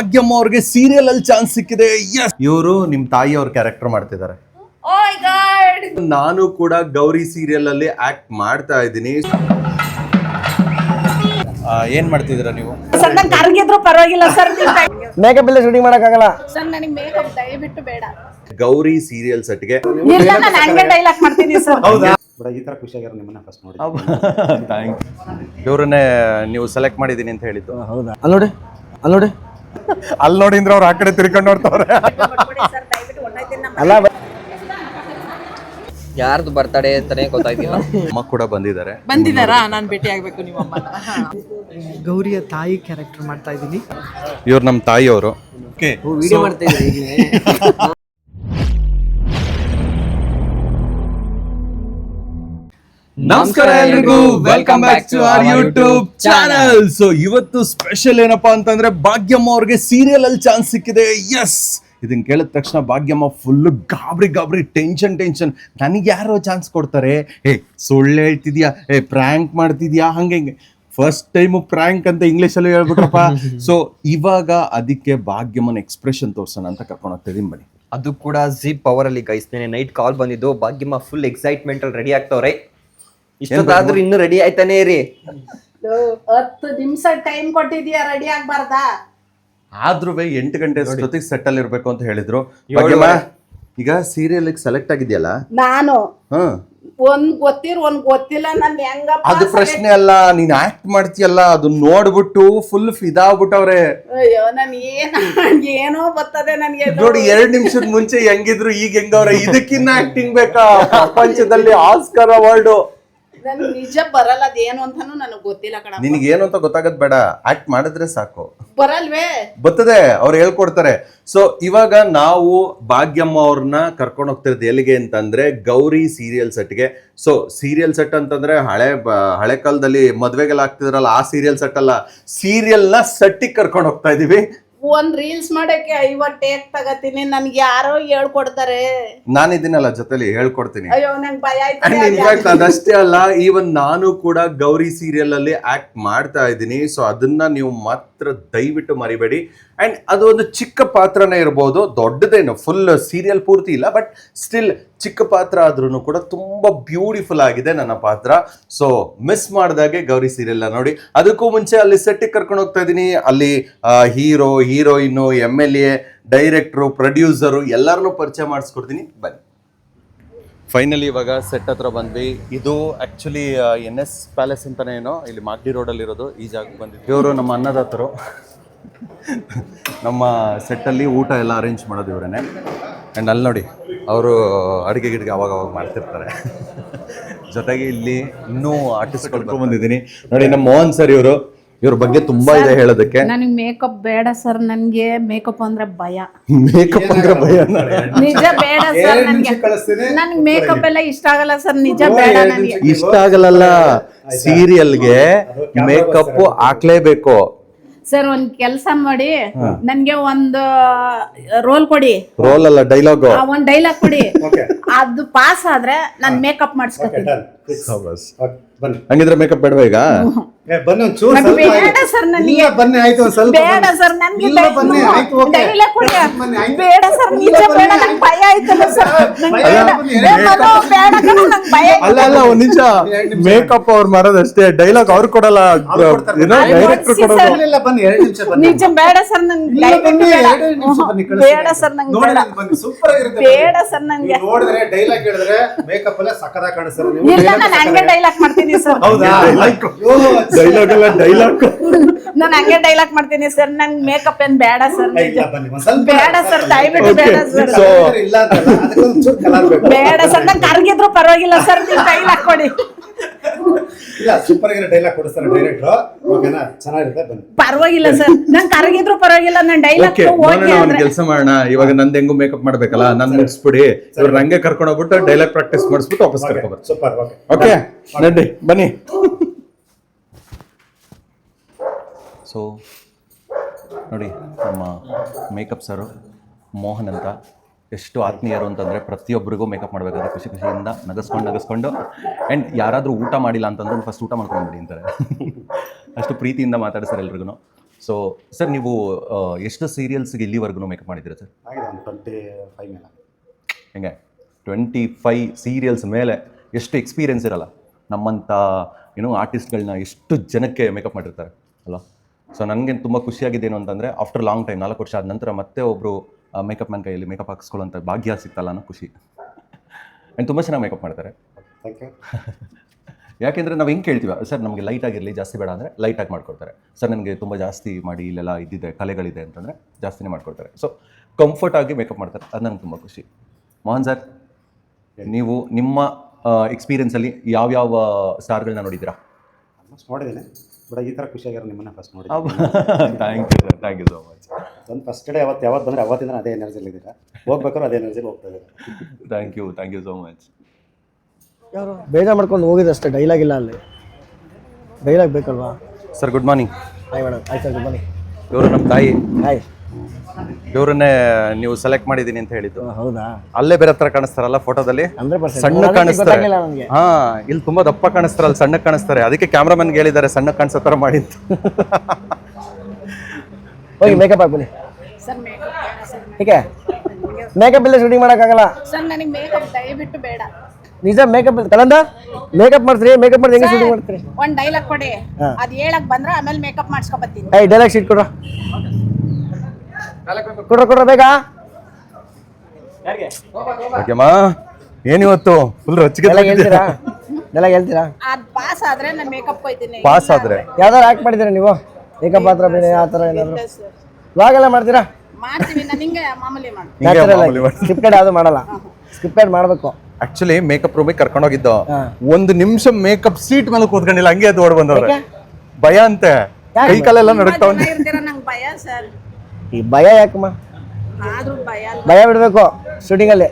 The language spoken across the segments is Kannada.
ಭಾಗ್ಯಮ್ಮ ಅವ್ರಿಗೆ ಸೀರಿಯಲ್ ಅಲ್ಲಿ ಚಾನ್ಸ್ ಸಿಕ್ಕಿದೆ. ಎಸ್ ಇವರು ನಿಮ್ ತಾಯಿ ಅವ್ರ ಕ್ಯಾರೆಕ್ಟರ್ ಮಾಡ್ತಿದ್ದಾರೆ. ಗಾಡ್ ನಾನು ಕೂಡ ಗೌರಿ ಸೀರಿಯಲ್ ಅಲ್ಲಿ ಆಕ್ಟ್ ಮಾಡ್ತಾ ಇದ್ದೀನಿ. ಏನ್ ಮಾಡ್ತಿದ್ದೀರಾ ನೀವು? ಸರ್ ನಂಗೆ ಕರ್ಗಿದ್ರು ಪರವಾಗಿಲ್ಲ ಸರ್. ಮೇಕಪ್ ಇಲ್ಲ ಶೂಟಿಂಗ್ ಮಾಡಕ್ಕಾಗಲ್ಲ. ಸರ್ ನನಗೆ ಮೇಕಪ್ ದಯವಿಟ್ಟು ಬೇಡ. ಗೌರಿ ಸೀರಿಯಲ್ ಸೆಟ್ಗೆ ಇಲ್ಲ ನಾನು ಹಂಗೆ ಡೈಲಾಗ್ ಮಾಡ್ತೀನಿ ಸರ್. ಬಟ್ ಈ ತರ ಖುಷಿಯಾಗಿರೋ ನಿಮ್ಮನ್ನ ಫಸ್ಟ್ ನೋಡಿ. ಇವ್ರನ್ನೇ ನೀವು ಸೆಲೆಕ್ಟ್ ಮಾಡಿದೀನಿ ಅಂತ ಹೇಳಿದ್ದು. ಹೌದಾ? ಅಲ್ಲಿ ನೋಡಿ ಅಲ್ಲಿ ನೋಡಿ. ಅಲ್ಲಿ ನೋಡಿದ್ರೆ ಅವ್ರು ಆ ಕಡೆ ತಿರ್ಕೊಂಡು ನೋಡ್ತಾವ್ರೆ. ಅಲ್ಲ ಯಾರ್ದು ಬರ್ತಡೇ ಅಂತಾನೆ ಗೊತ್ತಾಗಿಲ್ಲ ಅಮ್ಮ ಕೂಡ ಬಂದಿದ್ದಾರೆ. ಬಂದಿದ್ದಾರಾ? ನಾನು ಭೇಟಿ ಆಗ್ಬೇಕು ನಿಮ್ಮ ಅಮ್ಮನ ಗೌರಿಯ ತಾಯಿ ಕ್ಯಾರೆಕ್ಟರ್ ಮಾಡ್ತಾ ಇದ್ದೀನಿ. ಇವ್ರು ನಮ್ಮ ತಾಯಿಯವರು. ನಮಸ್ಕಾರ ಎಲ್ರಿಗೂ. Welcome back to our YouTube channel so ಇವತ್ತು ಸ್ಪೆಷಲ್ ಏನಪ್ಪಾ ಅಂತಂದ್ರೆ ಭಾಗ್ಯಮ್ಮ ಅವ್ರಿಗೆ ಸೀರಿಯಲ್ ಅಲ್ಲಿ ಚಾನ್ಸ್ ಸಿಕ್ಕಿದೆ. ಎಸ್ ಇದನ್ನ ಕೇಳಿದ ತಕ್ಷಣ ಭಾಗ್ಯಮ್ಮ ಫುಲ್ ಗಾಬರಿ ಗಾಬರಿ ಟೆನ್ಷನ್ ಟೆನ್ಷನ್ ನನಗೆ ಯಾರೋ ಚಾನ್ಸ್ ಕೊಡ್ತಾರೆ. ಏ ಸುಳ್ಳು ಹೇಳ್ತಿದ್ಯಾ? ಏ ಪ್ರ್ಯಾಂಕ್ ಮಾಡ್ತಿದ್ಯಾ? ಹಂಗೆ ಹಿಂಗೆ. ಫಸ್ಟ್ ಟೈಮ್ ಪ್ರ್ಯಾಂಕ್ ಅಂತ ಇಂಗ್ಲೀಷಲ್ಲಿ ಹೇಳ್ಬಿಟ್ರಪ್ಪ. ಸೊ ಇವಾಗ ಅದಕ್ಕೆ ಭಾಗ್ಯಮ್ಮನ ಎಕ್ಸ್ಪ್ರೆಷನ್ ತೋರ್ಸೋಣ ಅಂತ ಕರ್ಕೊಂಡು ಹೋಗ್ತಾ ಇದೀನಿ ಬನ್ನಿ. ಅದು ಕೂಡ ಜಿ ಪವರ್ ಅಲ್ಲಿ ಗೈಸ್ ನೈಟ್ ಕಾಲ್ ಬಂದಿದ್ದು. ಭಾಗ್ಯಮ್ಮ ಫುಲ್ ಎಕ್ಸೈಟ್ಮೆಂಟ್ ಅಲ್ಲಿ ರೆಡಿ ಆಗ್ತವ್ರೆ. ಇಷ್ಟೊತ್ತಾದ್ರೂ ಇನ್ನು ರೆಡಿ ಆಯ್ತಾನೆ ರೀ ಹತ್ತು ನಿಮಿಷ ಟೈಮ್ ಕೊಟ್ಟಿದ್ಯಾ ರೆಡಿ ಆಗ್ಬಾರ್ದಾ? ಆದ್ರೂ ಬೈ ಎಂಟು ಗಂಟೆ ಜೊತೆಗೆ ಸೆಟ್ ಅಲ್ಲಿ ಇರ್ಬೇಕು ಅಂತ ಹೇಳಿದ್ರು. ಭಾಗ್ಯಮ್ಮ ಈಗ ಸೀರಿಯಲ್ ಸೆಲೆಕ್ಟ್ ಆಗಿದ್ಯಲ್ಲ? ನಾನು. ಹ. ಒಂದ್ ಗೊತ್ತಿರ್ ಒಂದ್ ಗೊತ್ತಿಲ್ಲ ನನ್ ಹೆಂಗಪ್ಪ ಅದು ಪ್ರಶ್ನೆ ಅಲ್ಲ ನೀನ್ ಆಕ್ಟ್ ಮಾಡ್ತೀಯಲ್ಲ ಅದನ್ನ ನೋಡ್ಬಿಟ್ಟು ಫುಲ್ ಫಿದಾ ಆಗ್ಬಿಟ್ಟವ್ರೆ. ಅಯ್ಯೋ ನನ್ ಏನ್ ಏನೋ ಬರ್ತದೆ ನನ್ಗೆ. ನೋಡಿ ಎರಡ್ ನಿಮಿಷದ ಮುಂಚೆ ಹೆಂಗಿದ್ರು ಈಗ ಹೆಂಗವ್ರೆ? ಇದಕ್ಕಿನ್ನ ಆಕ್ಟಿಂಗ್ ಬೇಕಾ? ಪ್ರಪಂಚದಲ್ಲಿ ಆಸ್ಕರ್ ಅವಾರ್ಡ್ ನನ್ ನಿಜ ಬರಲ್ಲ ಅದೇನು ಅಂತಾನು ನನಗ್ ಗೊತ್ತಿಲ್ಲ ಕಣ ನಿನಗೆ ಏನು ಅಂತ ಗೊತ್ತಾಗದ್ ಬೇಡ ಆಕ್ಟ್ ಮಾಡಿದ್ರೆ ಸಾಕು. ಬರಲ್ವೇ? ಬರ್ತದೆ ಅವ್ರು ಹೇಳ್ಕೊಡ್ತಾರೆ. ಸೊ ಇವಾಗ ನಾವು ಭಾಗ್ಯಮ್ಮ ಅವ್ರನ್ನ ಕರ್ಕೊಂಡು ಹೋಗ್ತಿರೋದು ಎಲ್ಲಿಗೆ ಅಂತಂದ್ರೆ ಗೌರಿ ಸೀರಿಯಲ್ ಸೆಟ್ಗೆ ಸೊ ಸೀರಿಯಲ್ ಸೆಟ್ ಅಂತಂದ್ರೆ ಹಳೆ ಬ- ಹಳೆ ಕಾಲದಲ್ಲಿ ಮದ್ವೆಗೆಲ್ಲ ಆಗ್ತಿದ್ರಲ್ಲ ಆ ಸೀರಿಯಲ್ ಸೆಟ್ ಅಲ್ಲ. ಸೀರಿಯಲ್ನ ಸೆಟ್ಟಿಗೆ ಕರ್ಕೊಂಡು ಹೋಗ್ತಾ ಇದೀವಿ. ಒಂದ್ ರೀಲ್ಸ್ ಮಾಡಕ್ಕೆ ಐವತ್ ಟೇಕ್ ತಗತೀನಿ ನನ್ಗೆ ಯಾರೋ ಹೇಳ್ಕೊಡ್ತಾರೆ. ನಾನಿದ್ದೀನಲ್ಲ ಜೊತೆಲಿ ಹೇಳ್ಕೊಡ್ತೀನಿ. ಅಯ್ಯೋ ನಂಗೆ ಭಯ ಆಯ್ತು ಇನ್ಫ್ಯಾಕ್ಟ್ ಅದಷ್ಟೇ ಅಲ್ಲ ಈವನ್ ನಾನು ಕೂಡ ಗೌರಿ ಸೀರಿಯಲ್ ಅಲ್ಲಿ ಆಕ್ಟ್ ಮಾಡ್ತಾ ಇದ್ದೀನಿ ಸೊ ಅದನ್ನ ನೀವು ಮಾತ್ರ ದಯವಿಟ್ಟು ಮರಿಬೇಡಿ. ಅಂಡ್ ಅದು ಒಂದು ಚಿಕ್ಕ ಪಾತ್ರನೇ ಇರ್ಬೋದು ದೊಡ್ಡದೇನು ಫುಲ್ ಸೀರಿಯಲ್ ಪೂರ್ತಿ ಇಲ್ಲ ಬಟ್ ಸ್ಟಿಲ್ ಚಿಕ್ಕ ಪಾತ್ರ ಆದ್ರೂ ಕೂಡ ತುಂಬ ಬ್ಯೂಟಿಫುಲ್ ಆಗಿದೆ ನನ್ನ ಪಾತ್ರ. ಸೊ ಮಿಸ್ ಮಾಡಿದಾಗೆ ಗೌರಿ ಸೀರಿಯಲ್ ನೋಡಿ. ಅದಕ್ಕೂ ಮುಂಚೆ ಅಲ್ಲಿ ಸೆಟ್ಟಿಗೆ ಕರ್ಕೊಂಡು ಹೋಗ್ತಾ ಇದ್ದೀನಿ. ಅಲ್ಲಿ hero heroine M L A director producer ಎಲ್ಲರನ್ನೂ ಪರಿಚಯ ಮಾಡಿಸ್ಕೊಡ್ತೀನಿ. ಬನ್ನಿ. ಫೈನಲಿ ಇವಾಗ ಸೆಟ್ ಹತ್ರ ಬಂದ್ವಿ. ಇದು ಆಕ್ಚುಲಿ ಎನ್ ಎಸ್ ಪ್ಯಾಲೇಸ್ ಅಂತಲೇ ಏನೋ. ಇಲ್ಲಿ ಮಾಗಡಿ ರೋಡಲ್ಲಿರೋದು ಈ ಜಾಗಕ್ಕೆ ಬಂದಿದ್ವಿ. ಇವರು ನಮ್ಮ ಅನ್ನದಾತರು. ನಮ್ಮ ಸೆಟ್ಟಲ್ಲಿ ಊಟ ಎಲ್ಲ ಅರೇಂಜ್ ಮಾಡೋದು ಇವರೇನೆ. ಆ್ಯಂಡ್ ಅಲ್ಲಿ ನೋಡಿ. ಅವರು ಅಡುಗೆ ಗಿಡಿಗೆ ಅವಾಗ ಅವಾಗ ಮಾಡ್ತಿರ್ತಾರೆ. ಜೊತೆಗೆ ಇಲ್ಲಿ ಇನ್ನೂ ಆರ್ಟಿಸ್ಟ್ಗಳು ಬಂದಿದ್ದೀನಿ. ನೋಡಿ ನಮ್ಮ ಮೋಹನ್ ಸರ್ ಇವರು. ಇವ್ರ ಬಗ್ಗೆ ತುಂಬಾ ಇದೆ ಹೇಳೋದಕ್ಕೆ. ನನಗೆ ಮೇಕಪ್ ಬೇಡ ಸರ್ ನನ್ಗೆ ಮೇಕಪ್ ಅಂದ್ರೆ ಭಯ. ಮೇಕಪ್ ಅಂದ್ರೆ ಭಯ ನಿಜ ಬೇಡ ಸರ್ ನನ್ಗೆ. ನನಗೆ ಮೇಕಪ್ ಎಲ್ಲ ಇಷ್ಟ ಆಗಲ್ಲ ಸರ್ ನಿಜ ಬೇಡ ನನಗೆ. ಇಷ್ಟ ಆಗಲ್ಲ ಸೀರಿಯಲ್ಗೆ ಮೇಕಪ್ ಹಾಕ್ಲೇಬೇಕು. ಸರ್ ಒಂದ್ ಕೆಲಸ ಮಾಡಿ ನನ್ಗೆ ಒಂದು ರೋಲ್ ಕೊಡಿ. ರೋಲ್ ಅಲ್ಲ ಡೈಲಾಗ್ ಆ ಒಂದ್ ಡೈಲಾಗ್ ಕೊಡಿ. ಅದು ಪಾಸ್ ಆದ್ರೆ ನಾನ್ ಮೇಕಪ್ ಮಾಡಿಸ್ಕೊತೀನಿ. ಬನ್ನಿ. ಹಂಗಿದ್ರೆ ಮೇಕಪ್ ಬೇಡವಾ ಈಗ? ಏ, ಬನ್ನಿ ಒಂದ್ ಚೂರು ಸ್ವಲ್ಪ ಬೇಡ ಆಯ್ತು. ಸರ್ ನನಗೆ ಇಲ್ಲ, ಬನ್ನಿ ಆಯ್ತು ಒಂದ್ ಸ್ವಲ್ಪ ಬೇಡ ಬನ್ನಿ. ಸರ್ ನನ್ಗೆ ಇಲ್ಲ, ಬನ್ನಿ ಆಯ್ತು ಓಕೆ. ಡೈಲಾಗ್ ಕೊಡಿ. ಬನ್ನಿ, ಆಯ್ತು. ಬೇಡ ಸರ್ ನಿಜ ಬೇಡ ನಂಗೆ ಭಯ ಆಯ್ತಲ್ಲ ಸರ್. ನಂಗೆ ಭಯ ಬೇಡ. ಬನ್ನಿ, ಏ, ಮನೋ, ಬೇಡ ಕಣೋ, ನಂಗೆ ಭಯ ಅಲ್ಲ ಅಲ್ಲ ಒಂದ್ ನಿಮಿಷ. ಮೇಕಪ್ ಅವ್ರು ಮಾಡೋದಷ್ಟೇ ಡೈಲಾಗ್ ಅವ್ರು ಕೊಡಲ್ಲ. ಅವ್ರು ಕೊಡ್ತಾರೆ. ಅಲ್ಲಿ ಡೈರೆಕ್ಟರ್ ಕೊಡಲ್ಲ ಕೊಡೋದು. ಸರ್. ಇಲ್ಲ, ಇಲ್ಲ, ಬನ್ನಿ ಎರಡು ನಿಮಿಷ ಬನ್ನಿ. ನಿಜ ಬೇಡ ಸರ್ ನಂಗೆ ಇಲ್ಲ, ಬನ್ನಿ, ಬೇಡ. ಎರಡು ನಿಮಿಷ ಬನ್ನಿ, ಕಳಿಸ್ತೀನಿ. ಬೇಡ ಸರ್ ನಂಗೆ ನೋಡಿ ಬೇಡ. ನಂಗೆ ಬನ್ನಿ ಸೂಪರ್ ಆಗಿರುತ್ತೆ ಬೇಡ ಸರ್ ನಂಗೆ. ನೋಡಿದ್ರೆ ಡೈಲಾಗ್ ಹೇಳಿದ್ರೆ ಮೇಕಪ್ ಎಲ್ಲ ಸಕ್ಕದಾಗ ಕಾಣಿಸ್ತಾರೆ ನೀವು. ಇಲ್ಲ dialogue ನಾನು ಹಂಗೆ ಸಕ್ಕತ್ತಾಗಿ- ಡೈಲಾಗ್ ಮಾಡ್ತೀನಿ. ಸರ್. ಹೌದಾ? ಅಯ್ಯೋ, ಡೈಲಾಗ್ ಅಲ್ಲ ಡೈಲಾಗ್ ನಾನು ಹಂಗೆ ಡೈಲಾಗ್ ಮಾಡ್ತೀನಿ ಸರ್. ನಂಗೆ ಮೇಕಪ್ ಏನ್ ಬೇಡ ಸರ್ ನಿಜ ಬನ್ನಿ ಸ್ವಲ್ಪ ಬೇಡ ಸರ್ ದಯವಿಟ್ಟು ಬೇಡ ಸರ್. ಇಲ್ಲ ಅದಕ್ಕೆ ಒಂದ್ ಚೂರು ಕಲರ್ ಬೇಡ ಸರ್ ನಂಗೆ ಕರ್ಗಿದ್ರು ಪರವಾಗಿಲ್ಲ ಸರ್ ನೀವು ಡೈಲಾಗ್ ಕೊಡಿ. ಇಲ್ಲ ಸೂಪರ್ ಆಗಿರೋ ಡೈಲಾಗ್ ಕೊಡಿಸ್ತಾರೆ ಡೈರೆಕ್ಟ್ರು ಓಕೆನಾ? ಚೆನ್ನಾಗಿರುತ್ತೆ ಬನ್ನಿ. ಪರವಾಗಿಲ್ಲ ಸರ್ ನಂಗೆ ಕರಗಿದ್ರು ಪರವಾಗಿಲ್ಲ ನಾನು ಡೈಲಾಗ್ ಓಕೆ ಅಂದ್ರೆ ಕೆಲಸ ಮಾಡೋಣ. ಇವಾಗ ನಂದ್ ಹೆಂಗು ಮೇಕಪ್ ಮಾಡ್ಬೇಕಲ್ಲ ನನ್ ಮುಗಿಸ್ಬಿಡಿ. ಇವ್ರು ನಂಗೆ ಕರ್ಕೊಂಡು ಹೋಗ್ಬಿಟ್ಟು ಡೈಲಾಗ್ ಪ್ರಾಕ್ಟೀಸ್ ಮಾಡಿಸ್ಬಿಟ್ಟು ವಾಪಸ್ ಕರ್ಕೊಂಡು ಬರ್ತೀನಿ. ಸೂಪರ್ ಓಕೆ ಓಕೆ ನಡ್ರಿ ಬನ್ನಿ. ಸೊ ನೋಡಿ ನಮ್ಮ ಮೇಕಪ್ ಸರು ಮೋಹನ್ ಅಂತ ಎಷ್ಟು ಆತ್ಮೀಯರು ಅಂತಂದರೆ ಪ್ರತಿಯೊಬ್ಬರಿಗೂ ಮೇಕಪ್ ಮಾಡಬೇಕಾದ್ರೆ ಖುಷಿ ಖುಷಿಯಿಂದ ನಗಸ್ಕೊಂಡು ನಗಸ್ಕೊಂಡು ಆ್ಯಂಡ್ ಯಾರಾದರೂ ಊಟ ಮಾಡಿಲ್ಲ ಅಂತಂದ್ರೆ ಫಸ್ಟ್ ಊಟ ಮಾಡ್ಕೊಂಡ್ಬಿಡಿ ಅಂತಾರೆ. ಅಷ್ಟು ಪ್ರೀತಿಯಿಂದ ಮಾತಾಡಿಸ್ತಾರೆ ಎಲ್ರಿಗೂ ಸೊ ಸರ್ ನೀವು ಎಷ್ಟು ಸೀರಿಯಲ್ಸ್ಗೆ ಇಲ್ಲಿವರೆಗೂ ಮೇಕಪ್ ಮಾಡಿದ್ದೀರಾ ಸರ್ ಟ್ವೆಂಟಿ ಫೈವ್ ಮೇಲೆ. ಹೆಂಗೆ? ಟ್ವೆಂಟಿ ಫೈ ಸೀರಿಯಲ್ಸ್ ಮೇಲೆ ಎಷ್ಟು ಎಕ್ಸ್ಪೀರಿಯನ್ಸ್ ಇರಲ್ಲ? ನಮ್ಮಂಥ ಏನೋ ಆರ್ಟಿಸ್ಟ್ಗಳನ್ನ ಎಷ್ಟು ಜನಕ್ಕೆ ಮೇಕಪ್ ಮಾಡಿರ್ತಾರೆ ಅಲ್ಲ ಸೊ ನನಗೆ ತುಂಬ ಖುಷಿಯಾಗಿದ್ದೇನು ಅಂತಂದರೆ ಆಫ್ಟರ್ ಲಾಂಗ್ ಟೈಮ್ ನಾಲ್ಕು ವರ್ಷ ಆದ ನಂತರ ಮತ್ತೆ ಒಬ್ಬರು ಮೇಕಪ್ ಮ್ಯಾನ್ ಕೈಯಲ್ಲಿ ಮೇಕಪ್ ಹಾಕಿಸ್ಕೊಳ್ಳೋಂಥ ಭಾಗ್ಯ ಸಿಗ್ತಲ್ಲ ಅನ್ನೋ ಖುಷಿ. ಆ್ಯಂಡ್ ತುಂಬ ಚೆನ್ನಾಗಿ ಮೇಕಪ್ ಮಾಡ್ತಾರೆ. ಯಾಕೆಂದರೆ ನಾವು ಹೆಂಗೆ ಕೇಳ್ತೀವಿ ಸರ್ ನಮಗೆ ಲೈಟ್ ಆಗಿರಲಿ ಜಾಸ್ತಿ ಬೇಡ ಅಂದರೆ ಲೈಟಾಗಿ ಮಾಡ್ಕೊಡ್ತಾರೆ. ಸರ್ ನನಗೆ ತುಂಬ ಜಾಸ್ತಿ ಮಾಡಿ ಇಲ್ಲೆಲ್ಲ ಇದ್ದಿದೆ ಕಲೆಗಳಿದೆ ಅಂತಂದರೆ ಜಾಸ್ತಿನೇ ಮಾಡ್ಕೊಡ್ತಾರೆ. ಸೊ ಕಂಫರ್ಟಾಗಿ ಮೇಕಪ್ ಮಾಡ್ತಾರೆ ಅದು ನನಗೆ ತುಂಬ ಖುಷಿ. ಮೋಹನ್ ಸರ್ ನೀವು ನಿಮ್ಮ ಎಕ್ಸ್ಪೀರಿಯನ್ಸಲ್ಲಿ ಯಾವ್ಯಾವ ಸ್ಟಾರ್ಗಳನ್ನ ನೋಡಿದ್ದೀರಾ? ಆಲ್ಮೋಸ್ಟ್ ನೋಡಿದ್ದೀನಿ ಬಟ್ ಈ ಥರ ಖುಷಿಯಾಗಿರೋ ನಿಮ್ಮನ್ನ ಫಸ್ಟ್ ನೋಡಿ thank you sir thank you so much ಒಂದು ಫಸ್ಟ್ ಡೇ ಅವತ್ತು ಯಾವತ್ತು ಬಂದರೆ ಅವತ್ತಿಂದ ಅದೇ ಎನರ್ಜಿಲಿ ಇದ್ದೀರಾ ಹೋಗ್ಬೇಕಾದ್ರೆ ಅದೇ ಎನರ್ಜಿಲಿ ಹೋಗ್ತಾ ಇದ್ದೀರಾ thank you thank you so much ಯಾರು? ಬೇಜಾರು ಮಾಡ್ಕೊಂಡು ಹೋಗಿದೆ ಅಷ್ಟೇ ಡೈಲಾಗ್ ಇಲ್ಲ ಅಲ್ಲಿ. ಡೈಲಾಗ್ ಬೇಕಲ್ವಾ? Sir good morning hi madam ಆಯ್ತು ಸರ್ ಗುಡ್ ಮಾರ್ನಿಂಗ್ ಇವರು ನಮ್ಮ ತಾಯಿ. ಹಾಯ್ ಇವರನ್ನೇ ನೀವು ಸೆಲೆಕ್ಟ್ ಮಾಡಿದೀನಿ ಅಂತ ಹೇಳಿದ್ದು. ಹೌದಾ? ಅಲ್ಲೇ ಬೇರೆ ಹತ್ರ ಕಾಣಿಸ್ತಾರಲ್ಲ ಫೋಟೋದಲ್ಲಿ ಸಣ್ಣ ಕಾಣಿಸ್ತಾರೆ. ನನಗೆ. ಹಾ ಇಲ್ಲಿ ತುಂಬಾ ದಪ್ಪ ಕಾಣಿಸ್ತಾರಲ್ಲ ಸಣ್ಣ ಕಾಣಿಸ್ತಾರೆ. ಅದಕ್ಕೆ ಕ್ಯಾಮ್ರಾಮನ್ಗೆ ಹೇಳಿದ್ದಾರೆ ಸಣ್ಣ ಕಾಣಿಸೋ ತರ ಮಾಡಿ. ಹೋಗಿ ಮೇಕಪ್ ಹಾಕಿ ಬನ್ನಿ ಸರ್ ಮೇಕಪ್ ಬೇಡ ಸರ್ ಏಕೆ? ಮೇಕಪ್ ಇಲ್ಲದೆ ಶೂಟಿಂಗ್ ಮಾಡೋಕ್ಕಾಗಲ್ಲ? ಸರ್ ನನಗೆ ಮೇಕಪ್ ದಯವಿಟ್ಟು ಬೇಡ. ನಿಜ ಮೇಕಪ್ ಕಲಂದ? ಮೇಕಪ್ ಮಾಡ್ತೀರಿ ಮೇಕಪ್ ಮಾಡಿ ಹೆಂಗೆ ಶೂಟಿಂಗ್ ಮಾಡ್ತೀರಿ? ಒಂದ್ ಡೈಲಾಗ್ ಕೊಡಿ. ಅದ್ ಹೇಳಕ್ ಬಂದ್ರ ಆಮೇಲೆ ಮೇಕಪ್ ಮಾಡ್ಸ್ಕೊಬತ್ತೀನಿ ಏಯ್ ಡೈಲಾಗ್ ಶೀಟ್ ಕೊಡ್ರ ಕೊಡ್ರ ಕೊಡ್ರ ಬೇಗ? ಓಕೆಮ್ಮ ಏನಿವತ್ತು ಫುಲ್ ರೊಚ್ಚಿಗೆ ಹೇಳ್ತೀರಾ? ಡೈಲಾಗ್ ಹೇಳ್ತೀರಾ? ಅದ್ ಪಾಸ್ ಆದ್ರೆ ನಾನು ಮೇಕಪ್ ಹೋಯ್ತೀನಿ. ಪಾಸ್ ಆದ್ರೆ? ಯಾವ್ದಾರು ಆಕ್ಟ್ ಮಾಡಿದ್ದೀರಾ ನೀವು? ಮೇಕಪ್ ಪಾತ್ರ ಬೇರೆ ಆ ಥರ ಏನಾದ್ರು? ಇವಾಗೆಲ್ಲ ಮಾಡ್ತೀರಾ? ಮಾಡ್ತೀವಿ ನಾನು ಹಿಂಗೆ ಮಾಮೂಲಿ ಮಾಡಿ. ಹಿಂಗೆ ನ್ಯಾಚುರಲ್ ಮಾಮೂಲಿ ಆಗಿ ಸ್ಕ್ರಿಪ್ಟೆಡ್ ಯಾವುದು ಮಾಡಲ್ಲ. ಸ್ಕ್ರಿಪ್ಟೆಡ್ ಮಾಡಬೇಕು. ಆಕ್ಚುಲಿ ಮೇಕಪ್ ರೂಮಿಗೆ ಕರ್ಕೊಂಡೋಗಿದ್ದು. ಒಂದು ನಿಮಿಷ ಮೇಕಪ್ ಸೀಟ್ ಮೇಲೆ ಕೂತ್ಕೊಂಡಿಲ್ಲ ಹಂಗೆ ಅದು ಓಡ್ ಬಂದವ್ರೆ. ಭಯ ಅಂತೆ. ಕೈ ಕಾಲೆಲ್ಲ ನಡುಕ್ತಾ ಜನ ಇರ್ತೀರ ನಂಗೆ ಭಯ ಸರ್ ಈ ಭಯ ಯಾಕಮ್ಮ? ಆದ್ರೂ ಭಯ ಅಲ್ಲ ಭಯ ಬಿಡಬೇಕು ಶೂಟಿಂಗಲ್ಲಿ.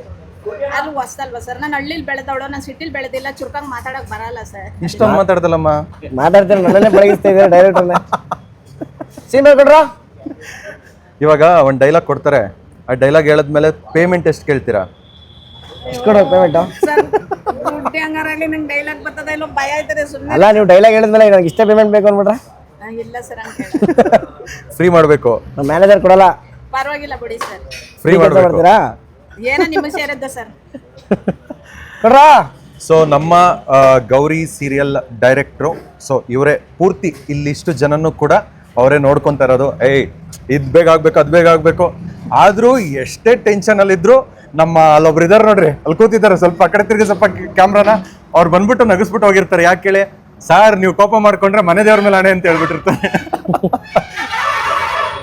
ಅದು ಹೊಸ್ತಲ್ವಾ ಸರ್? ನಾನು ಹಳ್ಳಿಲಿ ಬೆಳೆದವಳು ನಾನು ಸಿಟಿಲಿ ಬೆಳೆದಿಲ್ಲ ಚುರುಕಾಗಿ ಮಾತಾಡಕ್ ಬರಲ್ಲ ಸರ್. ಇಷ್ಟೊಂದು ಮಾತಾಡ್ದಲ್ಲಮ್ಮ? ಮಾತಾಡ್ತೀರ ನನ್ನನ್ನೇ ಬೆಳಗಿಸ್ತಾ ಇದ್ದಾರೆ ಡೈರೆಕ್ಟರ್ನ ಸೀನ್ ಕೊಡ್ರ? ಇವಾಗ ಒಂದು ಡೈಲಾಗ್ ಕೊಡ್ತಾರೆ. ಆ ಡೈಲಾಗ್ ಹೇಳದ್ಮೇಲೆ ಪೇಮೆಂಟ್ ಎಷ್ಟು ಕೇಳ್ತೀರಾ? ಎಷ್ಟು ಕೊಡ್ಬೇಕು ಪೇಮೆಂಟು ಸರ್ ದುಡ್ಡು ಹಂಗಾರಲ್ಲಿ ನಂಗೆ ಡೈಲಾಗ್ ಬರ್ತದ ಇಲ್ಲೋ ಭಯ ಆಯ್ತದೆ ಸುಮ್ಮನೆ ಅಲ್ಲ ನೀವು ಡೈಲಾಗ್ ಹೇಳಿದ್ಮೇಲೆ ನನಗೆ ಇಷ್ಟೇ ಪೇಮೆಂಟ್ ಬೇಕು ಅಂದ್ಬಿಟ್ರೆ ಇಲ್ಲ ಸರ್ ಹಂಗೆ. ಫ್ರೀ ಮಾಡಬೇಕು. ನಮ್ಮ ಮ್ಯಾನೇಜರ್ ಕೊಡಲ್ಲ. ಪರವಾಗಿಲ್ಲ ಬಿಡಿ ಸರ್. ಫ್ರೀ ಮಾಡಬೇಕು. ಮಾಡ್ತೀರಾ? ಏನೋ ನಿಮಗೆ ಸೇರಿದ್ದ ಸರ್. ಕೊಡ್ರಾ? ಸೊ ನಮ್ಮ ಆ, ಗೌರಿ ಸೀರಿಯಲ್ ಡೈರೆಕ್ಟ್ರು ಸೊ ಇವರೇ ಪೂರ್ತಿ ಇಲ್ಲಿಷ್ಟು ಜನನೂ ಕೂಡ ಅವರೇ ನೋಡ್ಕೊಂತಾ ಇರೋದು. ಏಯ್ ಇದ್ ಬೇಗ ಆಗ್ಬೇಕು ಅದ್ ಬೇಗ ಆಗ್ಬೇಕು. ಆದ್ರೂ ಎಷ್ಟೇ ಟೆನ್ಷನ್ ಅಲ್ಲಿ ಇದ್ರು ನಮ್ಮ ಅಲ್ಲೊಬ್ರು ಇದಾರೆ ನೋಡ್ರಿ. ಅಲ್ಲಿ ಕೂತಿದ್ದಾರೆ. ಸ್ವಲ್ಪ ಆ ಕಡೆ ತಿರುಗಿ ಸ್ವಲ್ಪ ಕ್ಯಾಮ್ರಾನ ಅವ್ರು ಬಂದ್ಬಿಟ್ಟು ನಗಿಸ್ಬಿಟ್ಟು ಹೋಗಿರ್ತಾರೆ. ಯಾಕೆ ಕೇಳಿ ಸಾರ್ ನೀವು ಕೋಪ ಮಾಡ್ಕೊಂಡ್ರೆ ಮನೆ ದೇವ್ರ ಮೇಲೆ ಹಣೆ ಅಂತ ಹೇಳ್ಬಿಟ್ಟಿರ್ತಾರೆ.